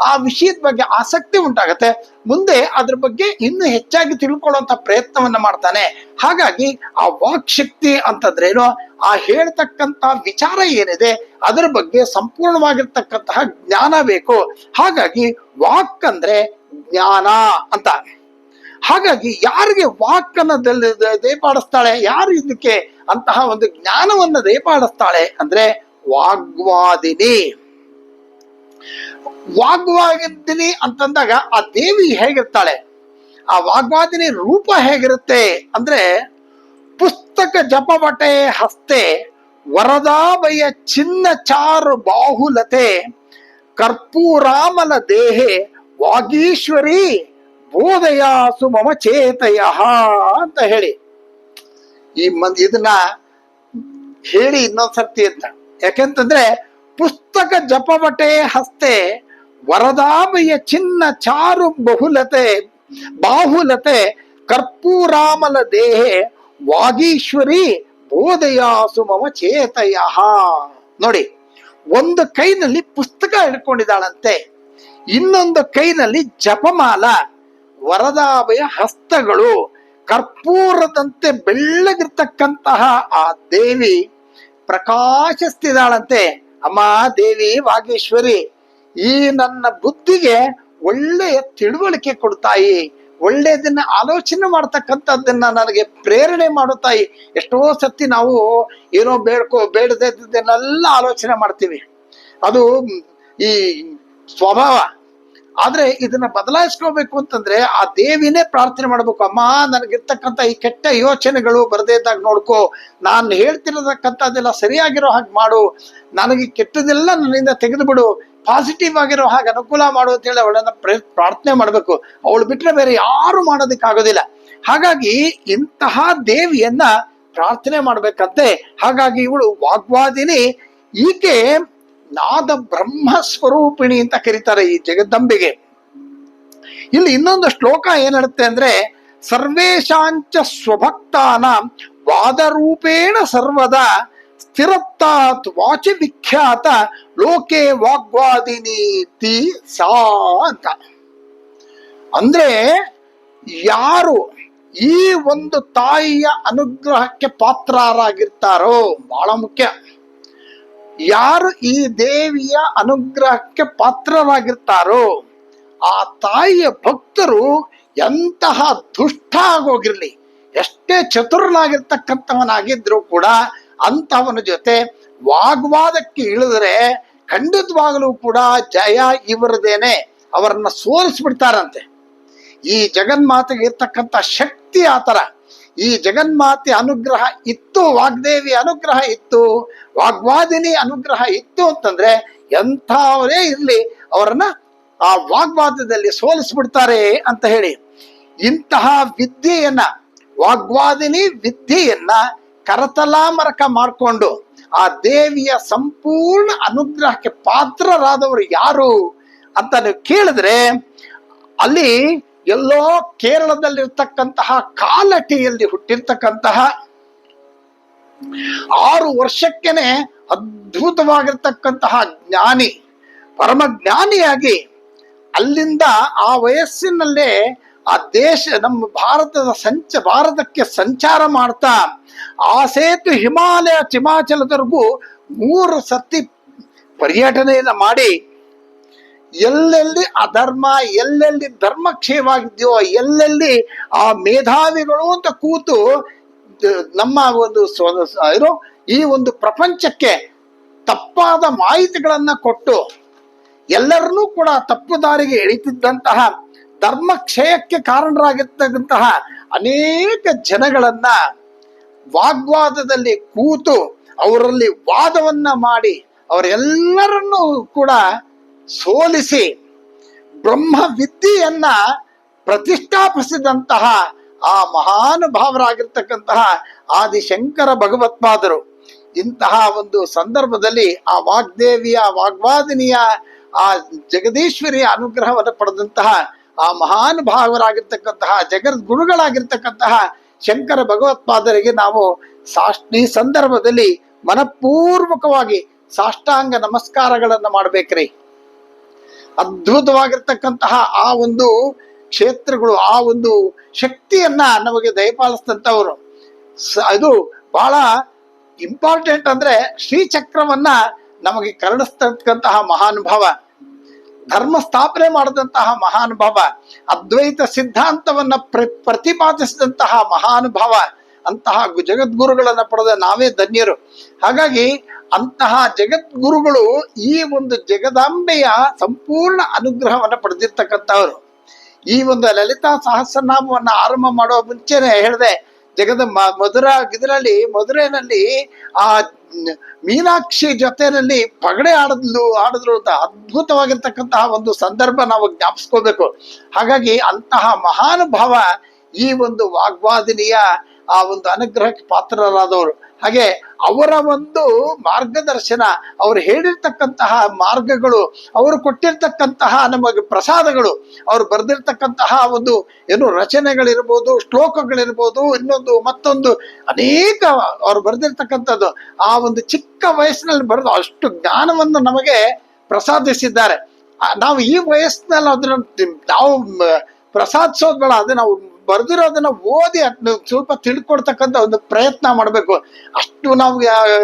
ಆ ವಿಷಯದ ಬಗ್ಗೆ ಆಸಕ್ತಿ ಉಂಟಾಗತ್ತೆ. ಮುಂದೆ ಅದ್ರ ಬಗ್ಗೆ ಇನ್ನೂ ಹೆಚ್ಚಾಗಿ ತಿಳ್ಕೊಳ್ಳುವಂತ ಪ್ರಯತ್ನವನ್ನ ಮಾಡ್ತಾನೆ. ಹಾಗಾಗಿ ಆ ವಾಕ್ ಶಕ್ತಿ ಅಂತಂದ್ರೇನು? ಆ ಹೇಳ್ತಕ್ಕಂತ ವಿಚಾರ ಏನಿದೆ? ಅದರ ಬಗ್ಗೆ ಸಂಪೂರ್ಣವಾಗಿರ್ತಕ್ಕಂತಹ ಜ್ಞಾನ ಬೇಕು. ಹಾಗಾಗಿ ವಾಕ್ ಅಂದ್ರೆ ಜ್ಞಾನ ಅಂತ. ಹಾಗಾಗಿ ಯಾರಿಗೆ ವಾಕನ್ನ ದಯಪಾಡಿಸ್ತಾಳೆ, ಯಾರು ಇದಕ್ಕೆ ಅಂತಹ ಒಂದು ಜ್ಞಾನವನ್ನ ದಯಪಾಡಿಸ್ತಾಳೆ ಅಂದ್ರೆ ವಾಗ್ವಾದಿನಿ. ವಾಗ್ವಾದಿನಿ ಅಂತಂದಾಗ ಆ ದೇವಿ ಹೇಗಿರ್ತಾಳೆ? ಆ ವಾಗ್ವಾದಿನಿ ರೂಪ ಹೇಗಿರುತ್ತೆ ಅಂದ್ರೆ ಪುಸ್ತಕ ಜಪವಟೆ ಹಸ್ತೆ ವರದಾಬಯ ಚಿನ್ನ ಚಾರು ಬಾಹುಲತೆ ಕರ್ಪೂರಾಮಲ ದೇಹೆ ವಾಗೀಶ್ವರಿ ಬೋಧಯಾಸು ಮಮ ಚೇತಯ ಅಂತ ಹೇಳಿ. ಈ ಮಂದಿ ಇದನ್ನ ಹೇಳಿ ಇನ್ನೊಂದ್ಸರ್ತಿ ಅಂತ. ಯಾಕೆಂತಂದ್ರೆ ಪುಸ್ತಕ ಜಪವಟೆ ಹಸ್ತೆ ವರದಾಮಯ ಚಿನ್ನ ಚಾರು ಬಹುಲತೆ ಬಾಹುಲತೆ ಕರ್ಪೂರಾಮಲ ದೇಹೆ ವಾಗೀಶ್ವರಿ ಬೋಧಯಾಸು ಮಮ ಚೇತಯ. ನೋಡಿ, ಒಂದು ಕೈನಲ್ಲಿ ಪುಸ್ತಕ ಹಿಡ್ಕೊಂಡಿದ್ದಾಳಂತೆ, ಇನ್ನೊಂದು ಕೈನಲ್ಲಿ ಜಪಮಾಲ ವರದಾಭಯ ಹಸ್ತಗಳು ಕರ್ಪೂರದಂತೆ ಬೆಳ್ಳಗಿರ್ತಕ್ಕಂತಹ ಆ ದೇವಿ ಪ್ರಕಾಶಿಸ್ತಿದ್ದಾಳಂತೆ ಅಮ್ಮ ದೇವಿ ವಾಗೇಶ್ವರಿ, ಈ ನನ್ನ ಬುದ್ಧಿಗೆ ಒಳ್ಳೆಯ ತಿಳುವಳಿಕೆ ಕೊಡ್ತಾಯಿ. ಒಳ್ಳೆಯದನ್ನ ಆಲೋಚನೆ ಮಾಡ್ತಕ್ಕಂಥದ್ದನ್ನ ನನಗೆ ಪ್ರೇರಣೆ ಮಾಡುತ್ತಾಯಿ. ಎಷ್ಟೋ ಸತಿ ನಾವು ಏನೋ ಬೇಡ್ಕೋ ಬೇಡದನ್ನೆಲ್ಲ ಆಲೋಚನೆ ಮಾಡ್ತೀವಿ. ಅದು ಈ ಸ್ವಭಾವ. ಆದ್ರೆ ಇದನ್ನ ಬದಲಾಯಿಸ್ಕೋಬೇಕು ಅಂತಂದ್ರೆ ಆ ದೇವಿನೇ ಪ್ರಾರ್ಥನೆ ಮಾಡ್ಬೇಕು. ಅಮ್ಮ, ನನಗಿರ್ತಕ್ಕಂಥ ಈ ಕೆಟ್ಟ ಯೋಚನೆಗಳು ಬರದೇ ಇದ್ದಾಗ ನೋಡ್ಕೋ, ನಾನು ಹೇಳ್ತಿರತಕ್ಕಂಥದ್ದೆಲ್ಲ ಸರಿಯಾಗಿರೋ ಹಾಗೆ ಮಾಡು. ನನಗೆ ಕೆಟ್ಟದೆಲ್ಲ ನನ್ನಿಂದ ತೆಗೆದು ಬಿಡು ಪಾಸಿಟಿವ್ ಆಗಿರೋ ಹಾಗೆ ಅನುಕೂಲ ಮಾಡು ಅಂತ ಹೇಳಿ ಅವಳನ್ನ ಪ್ರೇ- ಪ್ರಾರ್ಥನೆ ಮಾಡ್ಬೇಕು. ಅವಳು ಬಿಟ್ರೆ ಬೇರೆ ಯಾರು ಮಾಡೋದಕ್ಕಾಗೋದಿಲ್ಲ. ಹಾಗಾಗಿ ಇಂತಹ ದೇವಿಯನ್ನ ಪ್ರಾರ್ಥನೆ ಮಾಡ್ಬೇಕಂತೆ. ಹಾಗಾಗಿ ಇವಳು ವಾಗ್ವಾದಿನಿ. ಈಕೆ ನಾದ ಬ್ರಹ್ಮ ಸ್ವರೂಪಿಣಿ ಅಂತ ಕರೀತಾರೆ ಈ ಜಗದಂಬೆಗೆ ಇಲ್ಲಿ ಇನ್ನೊಂದು ಶ್ಲೋಕ ಏನ್ ಹೇಳುತ್ತೆ ಅಂದ್ರೆ ಸರ್ವೇಶಾಂಚ ಸ್ವಭಕ್ತಾನ ವಾದರೂಪೇಣ ಸರ್ವದ ಸ್ಥಿರತ್ತಾತ್ ವಾಚಿ ವಿಖ್ಯಾತ ಲೋಕೆ ವಾಗ್ವಾದಿನೀತಿ ಸಾ ಅಂತ. ಅಂದ್ರೆ ಯಾರು ಈ ಒಂದು ತಾಯಿಯ ಅನುಗ್ರಹಕ್ಕೆ ಪಾತ್ರರಾಗಿರ್ತಾರೋ, ಬಹಳ ಮುಖ್ಯ. ಯಾರು ಈ ದೇವಿಯ ಅನುಗ್ರಹಕ್ಕೆ ಪಾತ್ರರಾಗಿರ್ತಾರೋ ಆ ತಾಯಿಯ ಭಕ್ತರು ಎಂತಹ ದುಷ್ಟ ಆಗೋಗಿರ್ಲಿ, ಎಷ್ಟೇ ಚತುರನಾಗಿರ್ತಕ್ಕಂಥವನಾಗಿದ್ರು ಕೂಡ ಅಂತವನ ಜೊತೆ ವಾಗ್ವಾದಕ್ಕೆ ಇಳಿದ್ರೆ ಖಂಡಿತವಾಗಲೂ ಕೂಡ ಜಯ ಇವರದೇನೆ, ಅವರನ್ನ ಸೋಲಿಸ್ಬಿಡ್ತಾರಂತೆ. ಈ ಜಗನ್ಮಾತೆಗೆ ಇರ್ತಕ್ಕಂಥ ಶಕ್ತಿ ಆತರ ಈ ಜಗನ್ಮಾತೆ ಅನುಗ್ರಹ ಇತ್ತು, ವಾಗ್ದೇವಿ ಅನುಗ್ರಹ ಇತ್ತು, ವಾಗ್ವಾದಿನಿ ಅನುಗ್ರಹ ಇತ್ತು ಅಂತಂದ್ರೆ ಎಂಥವರೇ ಇರ್ಲಿ ಅವರನ್ನ ಆ ವಾಗ್ವಾದದಲ್ಲಿ ಸೋಲಿಸ್ಬಿಡ್ತಾರೆ ಅಂತ ಹೇಳಿ. ಇಂತಹ ವಿದ್ಯೆಯನ್ನ, ವಾಗ್ವಾದಿನಿ ವಿದ್ಯೆಯನ್ನ ಕರತಲಾಮರಕ ಮಾಡಿಕೊಂಡು ಆ ದೇವಿಯ ಸಂಪೂರ್ಣ ಅನುಗ್ರಹಕ್ಕೆ ಪಾತ್ರರಾದವರು ಯಾರು ಅಂತ ನೀವು ಕೇಳಿದ್ರೆ ಅಲ್ಲಿ ಎಲ್ಲೋ ಕೇರಳದಲ್ಲಿರ್ತಕ್ಕಂತಹ ಕಾಲಟಿಯಲ್ಲಿ ಹುಟ್ಟಿರ್ತಕ್ಕಂತಹ ಆರು ವರ್ಷಕ್ಕೆನೆ ಅದ್ಭುತವಾಗಿರ್ತಕ್ಕಂತಹ ಜ್ಞಾನಿ, ಪರಮ ಜ್ಞಾನಿಯಾಗಿ ಅಲ್ಲಿಂದ ಆ ವಯಸ್ಸಿನಲ್ಲೇ ಆ ದೇಶ, ನಮ್ಮ ಭಾರತದ ಸಂಚ, ಭಾರತಕ್ಕೆ ಸಂಚಾರ ಮಾಡ್ತಾ, ಆ ಸೇತು ಹಿಮಾಲಯ ಹಿಮಾಚಲದವರೆಗೂ ಮೂರು ಸತಿ ಪರ್ಯಟನೆಯನ್ನ ಮಾಡಿ ಎಲ್ಲೆಲ್ಲಿ ಅಧರ್ಮ, ಎಲ್ಲೆಲ್ಲಿ ಧರ್ಮಕ್ಷೇಮವಾಗಿದೆಯೋ, ಎಲ್ಲೆಲ್ಲಿ ಆ ಮೇಧಾವಿಗಳು ಅಂತ ಕೂತು ನಮ್ಮ ಒಂದು ಏನು ಈ ಒಂದು ಪ್ರಪಂಚಕ್ಕೆ ತಪ್ಪಾದ ಮಾಹಿತಿಗಳನ್ನ ಕೊಟ್ಟು, ಎಲ್ಲರನ್ನೂ ಕೂಡ ತಪ್ಪು ದಾರಿಗೆ ಎಳಿತಿದ್ದಂತಹ, ಧರ್ಮಕ್ಷಯಕ್ಕೆ ಕಾರಣರಾಗಿರ್ತಕ್ಕಂತಹ ಅನೇಕ ಜನಗಳನ್ನ ವಾಗ್ವಾದದಲ್ಲಿ ಕೂತು, ಅವರಲ್ಲಿ ವಾದವನ್ನ ಮಾಡಿ, ಅವರೆಲ್ಲರನ್ನೂ ಕೂಡ ಸೋಲಿಸಿ ಬ್ರಹ್ಮ ವಿದ್ಯೆಯನ್ನ ಪ್ರತಿಷ್ಠಾಪಿಸಿದಂತಹ ಆ ಮಹಾನುಭಾವರಾಗಿರ್ತಕ್ಕಂತಹ ಆದಿಶಂಕರ ಭಗವತ್ಪಾದರು. ಇಂತಹ ಒಂದು ಸಂದರ್ಭದಲ್ಲಿ ಆ ವಾಗ್ದೇವಿಯ, ವಾಗ್ವಾದಿನಿಯ, ಆ ಜಗದೀಶ್ವರಿಯ ಅನುಗ್ರಹವನ್ನು ಪಡೆದಂತಹ ಆ ಮಹಾನುಭಾವರಾಗಿರ್ತಕ್ಕಂತಹ ಜಗದ್ಗುರುಗಳಾಗಿರ್ತಕ್ಕಂತಹ ಶಂಕರ ಭಗವತ್ಪಾದರಿಗೆ ನಾವು ಸಾಷ್ಟ್ ಸಂದರ್ಭದಲ್ಲಿ ಮನಪೂರ್ವಕವಾಗಿ ಸಾಷ್ಟಾಂಗ ನಮಸ್ಕಾರಗಳನ್ನು ಮಾಡ್ಬೇಕ್ರಿ. ಅದ್ಭುತವಾಗಿರ್ತಕ್ಕಂತಹ ಆ ಒಂದು ಕ್ಷೇತ್ರಗಳು, ಆ ಒಂದು ಶಕ್ತಿಯನ್ನ ನಮಗೆ ದಯಪಾಲಿಸಿದಂಥವರು. ಅದು ಬಹಳ ಇಂಪಾರ್ಟೆಂಟ್ ಅಂದ್ರೆ ಶ್ರೀಚಕ್ರವನ್ನ ನಮಗೆ ಕರುಣಿಸ್ತಕ್ಕಂತಹ ಮಹಾನುಭಾವ. ಧರ್ಮ ಸ್ಥಾಪನೆ ಮಾಡಿದಂತಹ ಮಹಾನುಭಾವ. ಅದ್ವೈತ ಸಿದ್ಧಾಂತವನ್ನ ಪ್ರ, ಪ್ರತಿಪಾದಿಸಿದಂತಹ ಮಹಾನುಭಾವ. ಅಂತಹ ಜಗದ್ಗುರುಗಳನ್ನ ಪಡೆದ ನಾವೇ ಧನ್ಯರು. ಹಾಗಾಗಿ ಅಂತಹ ಜಗದ್ಗುರುಗಳು ಈ ಒಂದು ಜಗದಾಂಬೆಯ ಸಂಪೂರ್ಣ ಅನುಗ್ರಹವನ್ನು ಪಡೆದಿರ್ತಕ್ಕಂಥವ್ರು. ಈ ಒಂದು ಲಲಿತಾ ಸಹಸ್ರನಾಮವನ್ನು ಆರಂಭ ಮಾಡುವ ಮುಂಚೆನೆ ಹೇಳಿದೆ, ಜಗದ ಮಧುರ ಇದರಲ್ಲಿ ಮಧುರೆನಲ್ಲಿ ಆ ಮೀನಾಕ್ಷಿ ಜೊತೆಯಲ್ಲಿ ಪಗಡೆ ಆಡದ್ಲು, ಆಡಿದ್ರು ಅಂತ ಅದ್ಭುತವಾಗಿರ್ತಕ್ಕಂತಹ ಒಂದು ಸಂದರ್ಭ ನಾವು ಜ್ಞಾಪಿಸ್ಕೋಬೇಕು. ಹಾಗಾಗಿ ಅಂತಹ ಮಹಾನುಭಾವ ಈ ಒಂದು ವಾಗ್ವಾದಿನಿಯ ಆ ಒಂದು ಅನುಗ್ರಹಕ್ಕೆ ಪಾತ್ರರಾದವರು. ಹಾಗೆ ಅವರ ಒಂದು ಮಾರ್ಗದರ್ಶನ, ಅವರು ಹೇಳಿರ್ತಕ್ಕಂತಹ ಮಾರ್ಗಗಳು, ಅವರು ಕೊಟ್ಟಿರ್ತಕ್ಕಂತಹ ನಮಗೆ ಪ್ರಸಾದಗಳು, ಅವರು ಬರೆದಿರ್ತಕ್ಕಂತಹ ಒಂದು ಏನು ರಚನೆಗಳಿರ್ಬೋದು, ಶ್ಲೋಕಗಳಿರ್ಬೋದು, ಇನ್ನೊಂದು ಮತ್ತೊಂದು ಅನೇಕ ಅವರು ಬರೆದಿರ್ತಕ್ಕಂಥದ್ದು, ಆ ಒಂದು ಚಿಕ್ಕ ವಯಸ್ಸಿನಲ್ಲಿ ಬರೆದು ಅಷ್ಟು ಜ್ಞಾನವನ್ನು ನಮಗೆ ಪ್ರಸಾದಿಸಿದ್ದಾರೆ. ನಾವು ಈ ವಯಸ್ಸಿನಲ್ಲಿ ಅದನ್ನ ನಾವು ಪ್ರಸಾದಿಸೋದ್ ಅದು ನಾವು ಬರೆದಿರೋದನ್ನ ಓದಿ ಸ್ವಲ್ಪ ತಿಳ್ಕೊಡ್ತಕ್ಕಂಥ ಒಂದು ಪ್ರಯತ್ನ ಮಾಡಬೇಕು. ಅಷ್ಟು ನಾವು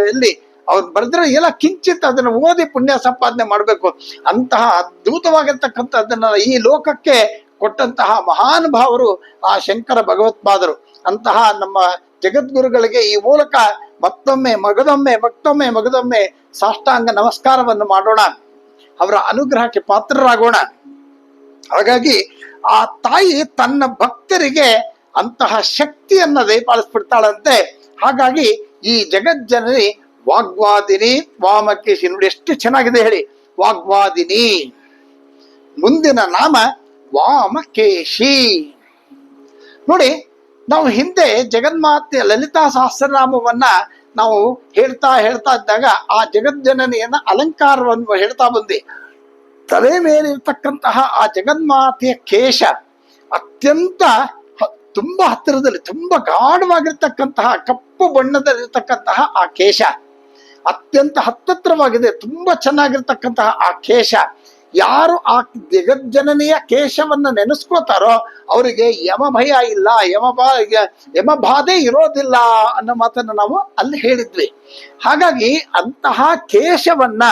ಎಲ್ಲಿ ಅವ್ರು ಬರೆದ್ರೆ ಎಲ್ಲ ಕಿಂಚಿತ್ ಅದನ್ನ ಓದಿ ಪುಣ್ಯ ಸಂಪಾದನೆ ಮಾಡಬೇಕು. ಅಂತಹ ಅದ್ಭುತವಾಗಿರ್ತಕ್ಕಂಥದ್ದನ್ನ ಈ ಲೋಕಕ್ಕೆ ಕೊಟ್ಟಂತಹ ಮಹಾನುಭಾವರು ಆ ಶಂಕರ ಭಗವತ್ಪಾದರು. ಅಂತಹ ನಮ್ಮ ಜಗದ್ಗುರುಗಳಿಗೆ ಈ ಮೂಲಕ ಮತ್ತೊಮ್ಮೆ, ಮಗದೊಮ್ಮೆ ಮತ್ತೊಮ್ಮೆ, ಮಗದೊಮ್ಮೆ ಸಾಷ್ಟಾಂಗ ನಮಸ್ಕಾರವನ್ನು ಮಾಡೋಣ. ಅವರ ಅನುಗ್ರಹಕ್ಕೆ ಪಾತ್ರರಾಗೋಣ. ಹಾಗಾಗಿ ಆ ತಾಯಿ ತನ್ನ ಭಕ್ತರಿಗೆ ಅಂತಹ ಶಕ್ತಿಯನ್ನ ದಯಪಾಲಿಸ್ಬಿಡ್ತಾಳಂತೆ. ಹಾಗಾಗಿ ಈ ಜಗಜ್ಜನನಿ ವಾಗ್ವಾದಿನಿ, ವಾಮಕೇಶಿ ನೋಡಿ ಎಷ್ಟು ಚೆನ್ನಾಗಿದೆ ಹೇಳಿ. ವಾಗ್ವಾದಿನಿ. ಮುಂದಿನ ನಾಮ ವಾಮಕೇಶಿ. ನೋಡಿ, ನಾವು ಹಿಂದೆ ಜಗನ್ಮಾತೆ ಲಲಿತಾ ಸಹಸ್ರನಾಮವನ್ನ ನಾವು ಹೇಳ್ತಾ ಹೇಳ್ತಾ ಇದ್ದಾಗ ಆ ಜಗಜ್ಜನನಿಯನ್ನ ಅಲಂಕಾರವನ್ನು ಹೇಳ್ತಾ ಬಂದೆ. ತಲೆ ಮೇಲಿರ್ತಕ್ಕಂತಹ ಆ ಜಗನ್ಮಾತೆಯ ಕೇಶ ಅತ್ಯಂತ ತುಂಬಾ ಹತ್ತಿರದಲ್ಲಿ, ತುಂಬಾ ಗಾಢವಾಗಿರ್ತಕ್ಕಂತಹ, ಕಪ್ಪು ಬಣ್ಣದಲ್ಲಿರ್ತಕ್ಕಂತಹ ಆ ಕೇಶ. ಅತ್ಯಂತ ಹತ್ತತ್ರವಾಗಿದೆ, ತುಂಬಾ ಚೆನ್ನಾಗಿರ್ತಕ್ಕಂತಹ ಆ ಕೇಶ. ಯಾರು ಆ ಜಗಜ್ಜನನಿಯ ಕೇಶವನ್ನ ನೆನೆಸ್ಕೋತಾರೋ ಅವರಿಗೆ ಯಮ ಭಯ ಇಲ್ಲ, ಯಮ ಬಾ, ಯಮ ಬಾಧೆ ಇರೋದಿಲ್ಲ ಅನ್ನೋ ಮಾತನ್ನ ನಾವು ಅಲ್ಲಿ ಹೇಳಿದ್ವಿ. ಹಾಗಾಗಿ ಅಂತಹ ಕೇಶವನ್ನ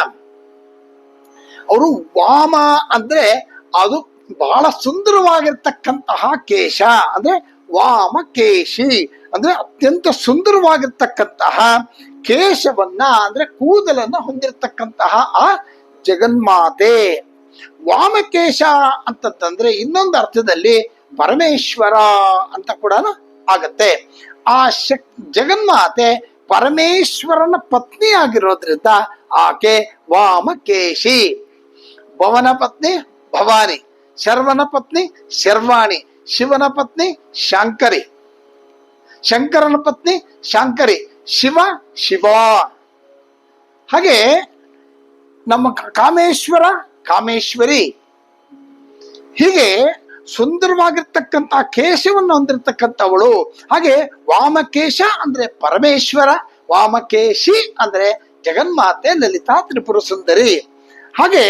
ಅವರು ವಾಮ ಅಂದ್ರೆ ಅದು ಬಹಳ ಸುಂದರವಾಗಿರ್ತಕ್ಕಂತಹ ಕೇಶ. ಅಂದ್ರೆ ವಾಮಕೇಶಿ ಅಂದ್ರೆ ಅತ್ಯಂತ ಸುಂದರವಾಗಿರ್ತಕ್ಕಂತಹ ಕೇಶವನ್ನ ಅಂದ್ರೆ ಕೂದಲನ್ನ ಹೊಂದಿರತಕ್ಕಂತಹ ಆ ಜಗನ್ಮಾತೆ. ವಾಮಕೇಶ ಅಂತಂದ್ರೆ ಇನ್ನೊಂದು ಅರ್ಥದಲ್ಲಿ ಪರಮೇಶ್ವರ ಅಂತ ಕೂಡ ಆಗತ್ತೆ. ಆ ಶಕ್ ಜಗನ್ಮಾತೆ ಪರಮೇಶ್ವರನ ಪತ್ನಿ ಆಗಿರೋದ್ರಿಂದ ಆಕೆ ವಾಮಕೇಶಿ ಭವನ ಪತ್ನಿ ಭವಾನಿ, ಶರ್ವನ ಪತ್ನಿ ಶರ್ವಾಣಿ, ಶಿವನ ಪತ್ನಿ ಶಾಂಕರಿ. ಶಂಕರನ ಪತ್ನಿ ಶಾಂಕರಿ, ಶಿವ ಶಿವ. ಹಾಗೆ ನಮ್ಮ ಕಾಮೇಶ್ವರ, ಕಾಮೇಶ್ವರಿ. ಹೀಗೆ ಸುಂದರವಾಗಿರ್ತಕ್ಕಂಥ ಕೇಶವನ್ನು ಹೊಂದಿರತಕ್ಕಂಥವಳು ಹಾಗೆ ವಾಮಕೇಶ ಅಂದ್ರೆ ಪರಮೇಶ್ವರ, ವಾಮಕೇಶಿ ಅಂದ್ರೆ ಜಗನ್ಮಾತೆ ಲಲಿತಾ ತ್ರಿಪುರ ಸುಂದರಿ ಹಾಗೆ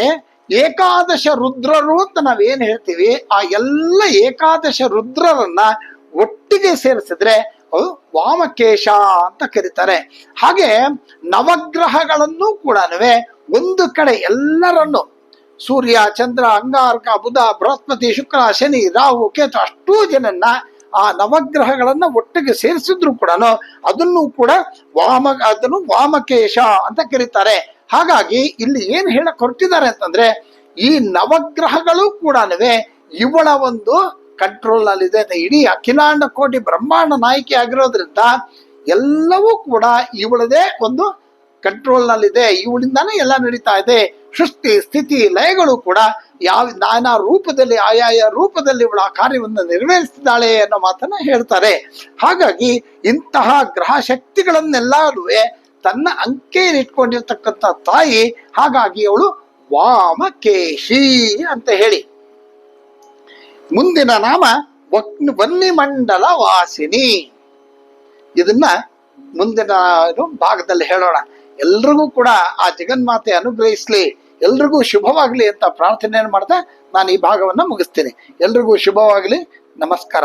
ಏಕಾದಶ ರುದ್ರರು ಅಂತ ನಾವೇನ್ ಹೇಳ್ತೀವಿ, ಆ ಎಲ್ಲ ಏಕಾದಶ ರುದ್ರರನ್ನ ಒಟ್ಟಿಗೆ ಸೇರಿಸಿದ್ರೆ ಅದು ವಾಮಕೇಶ ಅಂತ ಕರೀತಾರೆ. ಹಾಗೆ ನವಗ್ರಹಗಳನ್ನು ಕೂಡ ಒಂದು ಕಡೆ ಎಲ್ಲರನ್ನು ಸೂರ್ಯ, ಚಂದ್ರ, ಅಂಗಾರಕ, ಬುಧ, ಬೃಹಸ್ಪತಿ, ಶುಕ್ರ, ಶನಿ, ರಾಹು, ಕೇತು ಅಷ್ಟೂ ಜನನ್ನ ಆ ನವಗ್ರಹಗಳನ್ನ ಒಟ್ಟಿಗೆ ಸೇರಿಸಿದ್ರು ಕೂಡ ಅದನ್ನು ಕೂಡ ವಾಮ, ಅದನ್ನು ವಾಮಕೇಶ ಅಂತ ಕರೀತಾರೆ. ಹಾಗಾಗಿ ಇಲ್ಲಿ ಏನು ಹೇಳಕ್ ಹೊರಟಿದ್ದಾರೆ ಅಂತಂದ್ರೆ ಈ ನವಗ್ರಹಗಳು ಕೂಡ ಇವಳ ಒಂದು ಕಂಟ್ರೋಲ್ ನಲ್ಲಿದೆ. ಇಡೀ ಅಖಿಲಾಂಡ ಕೋಟಿ ಬ್ರಹ್ಮಾಂಡ ನಾಯಕಿ ಆಗಿರೋದ್ರಿಂದ ಎಲ್ಲವೂ ಕೂಡ ಇವಳದೇ ಒಂದು ಕಂಟ್ರೋಲ್ ನಲ್ಲಿದೆ. ಇವಳಿಂದಾನೇ ಎಲ್ಲ ನಡೀತಾ ಇದೆ. ಸೃಷ್ಟಿ, ಸ್ಥಿತಿ, ಲಯಗಳು ಕೂಡ ಯಾವ ನಾನಾ ರೂಪದಲ್ಲಿ, ಆಯಾಯ ರೂಪದಲ್ಲಿ ಇವಳ ಆ ಕಾರ್ಯವನ್ನು ನೆರವೇರಿಸಿದ್ದಾಳೆ ಅನ್ನೋ ಮಾತನ್ನ ಹೇಳ್ತಾರೆ. ಹಾಗಾಗಿ ಇಂತಹ ಗ್ರಹ ಶಕ್ತಿಗಳನ್ನೆಲ್ಲರೂ ತನ್ನ ಅಂಕೆಯಲ್ಲಿ ಇಟ್ಕೊಂಡಿರ್ತಕ್ಕಂಥ ತಾಯಿ, ಹಾಗಾಗಿ ಅವಳು ವಾಮಕೇಶಿ ಅಂತ ಹೇಳಿ. ಮುಂದಿನ ನಾಮ ವನ್ನಿ ವನ್ನಿಮಂಡಲ ವಾಸಿನಿ. ಇದನ್ನ ಮುಂದಿನ ಭಾಗದಲ್ಲಿ ಹೇಳೋಣ. ಎಲ್ರಿಗೂ ಕೂಡ ಆ ಜಗನ್ಮಾತೆ ಅನುಗ್ರಹಿಸ್ಲಿ, ಎಲ್ರಿಗೂ ಶುಭವಾಗ್ಲಿ ಅಂತ ಪ್ರಾರ್ಥನೆಯನ್ನು ಮಾಡ್ತಾ ನಾನು ಈ ಭಾಗವನ್ನ ಮುಗಿಸ್ತೀನಿ. ಎಲ್ರಿಗೂ ಶುಭವಾಗ್ಲಿ, ನಮಸ್ಕಾರ.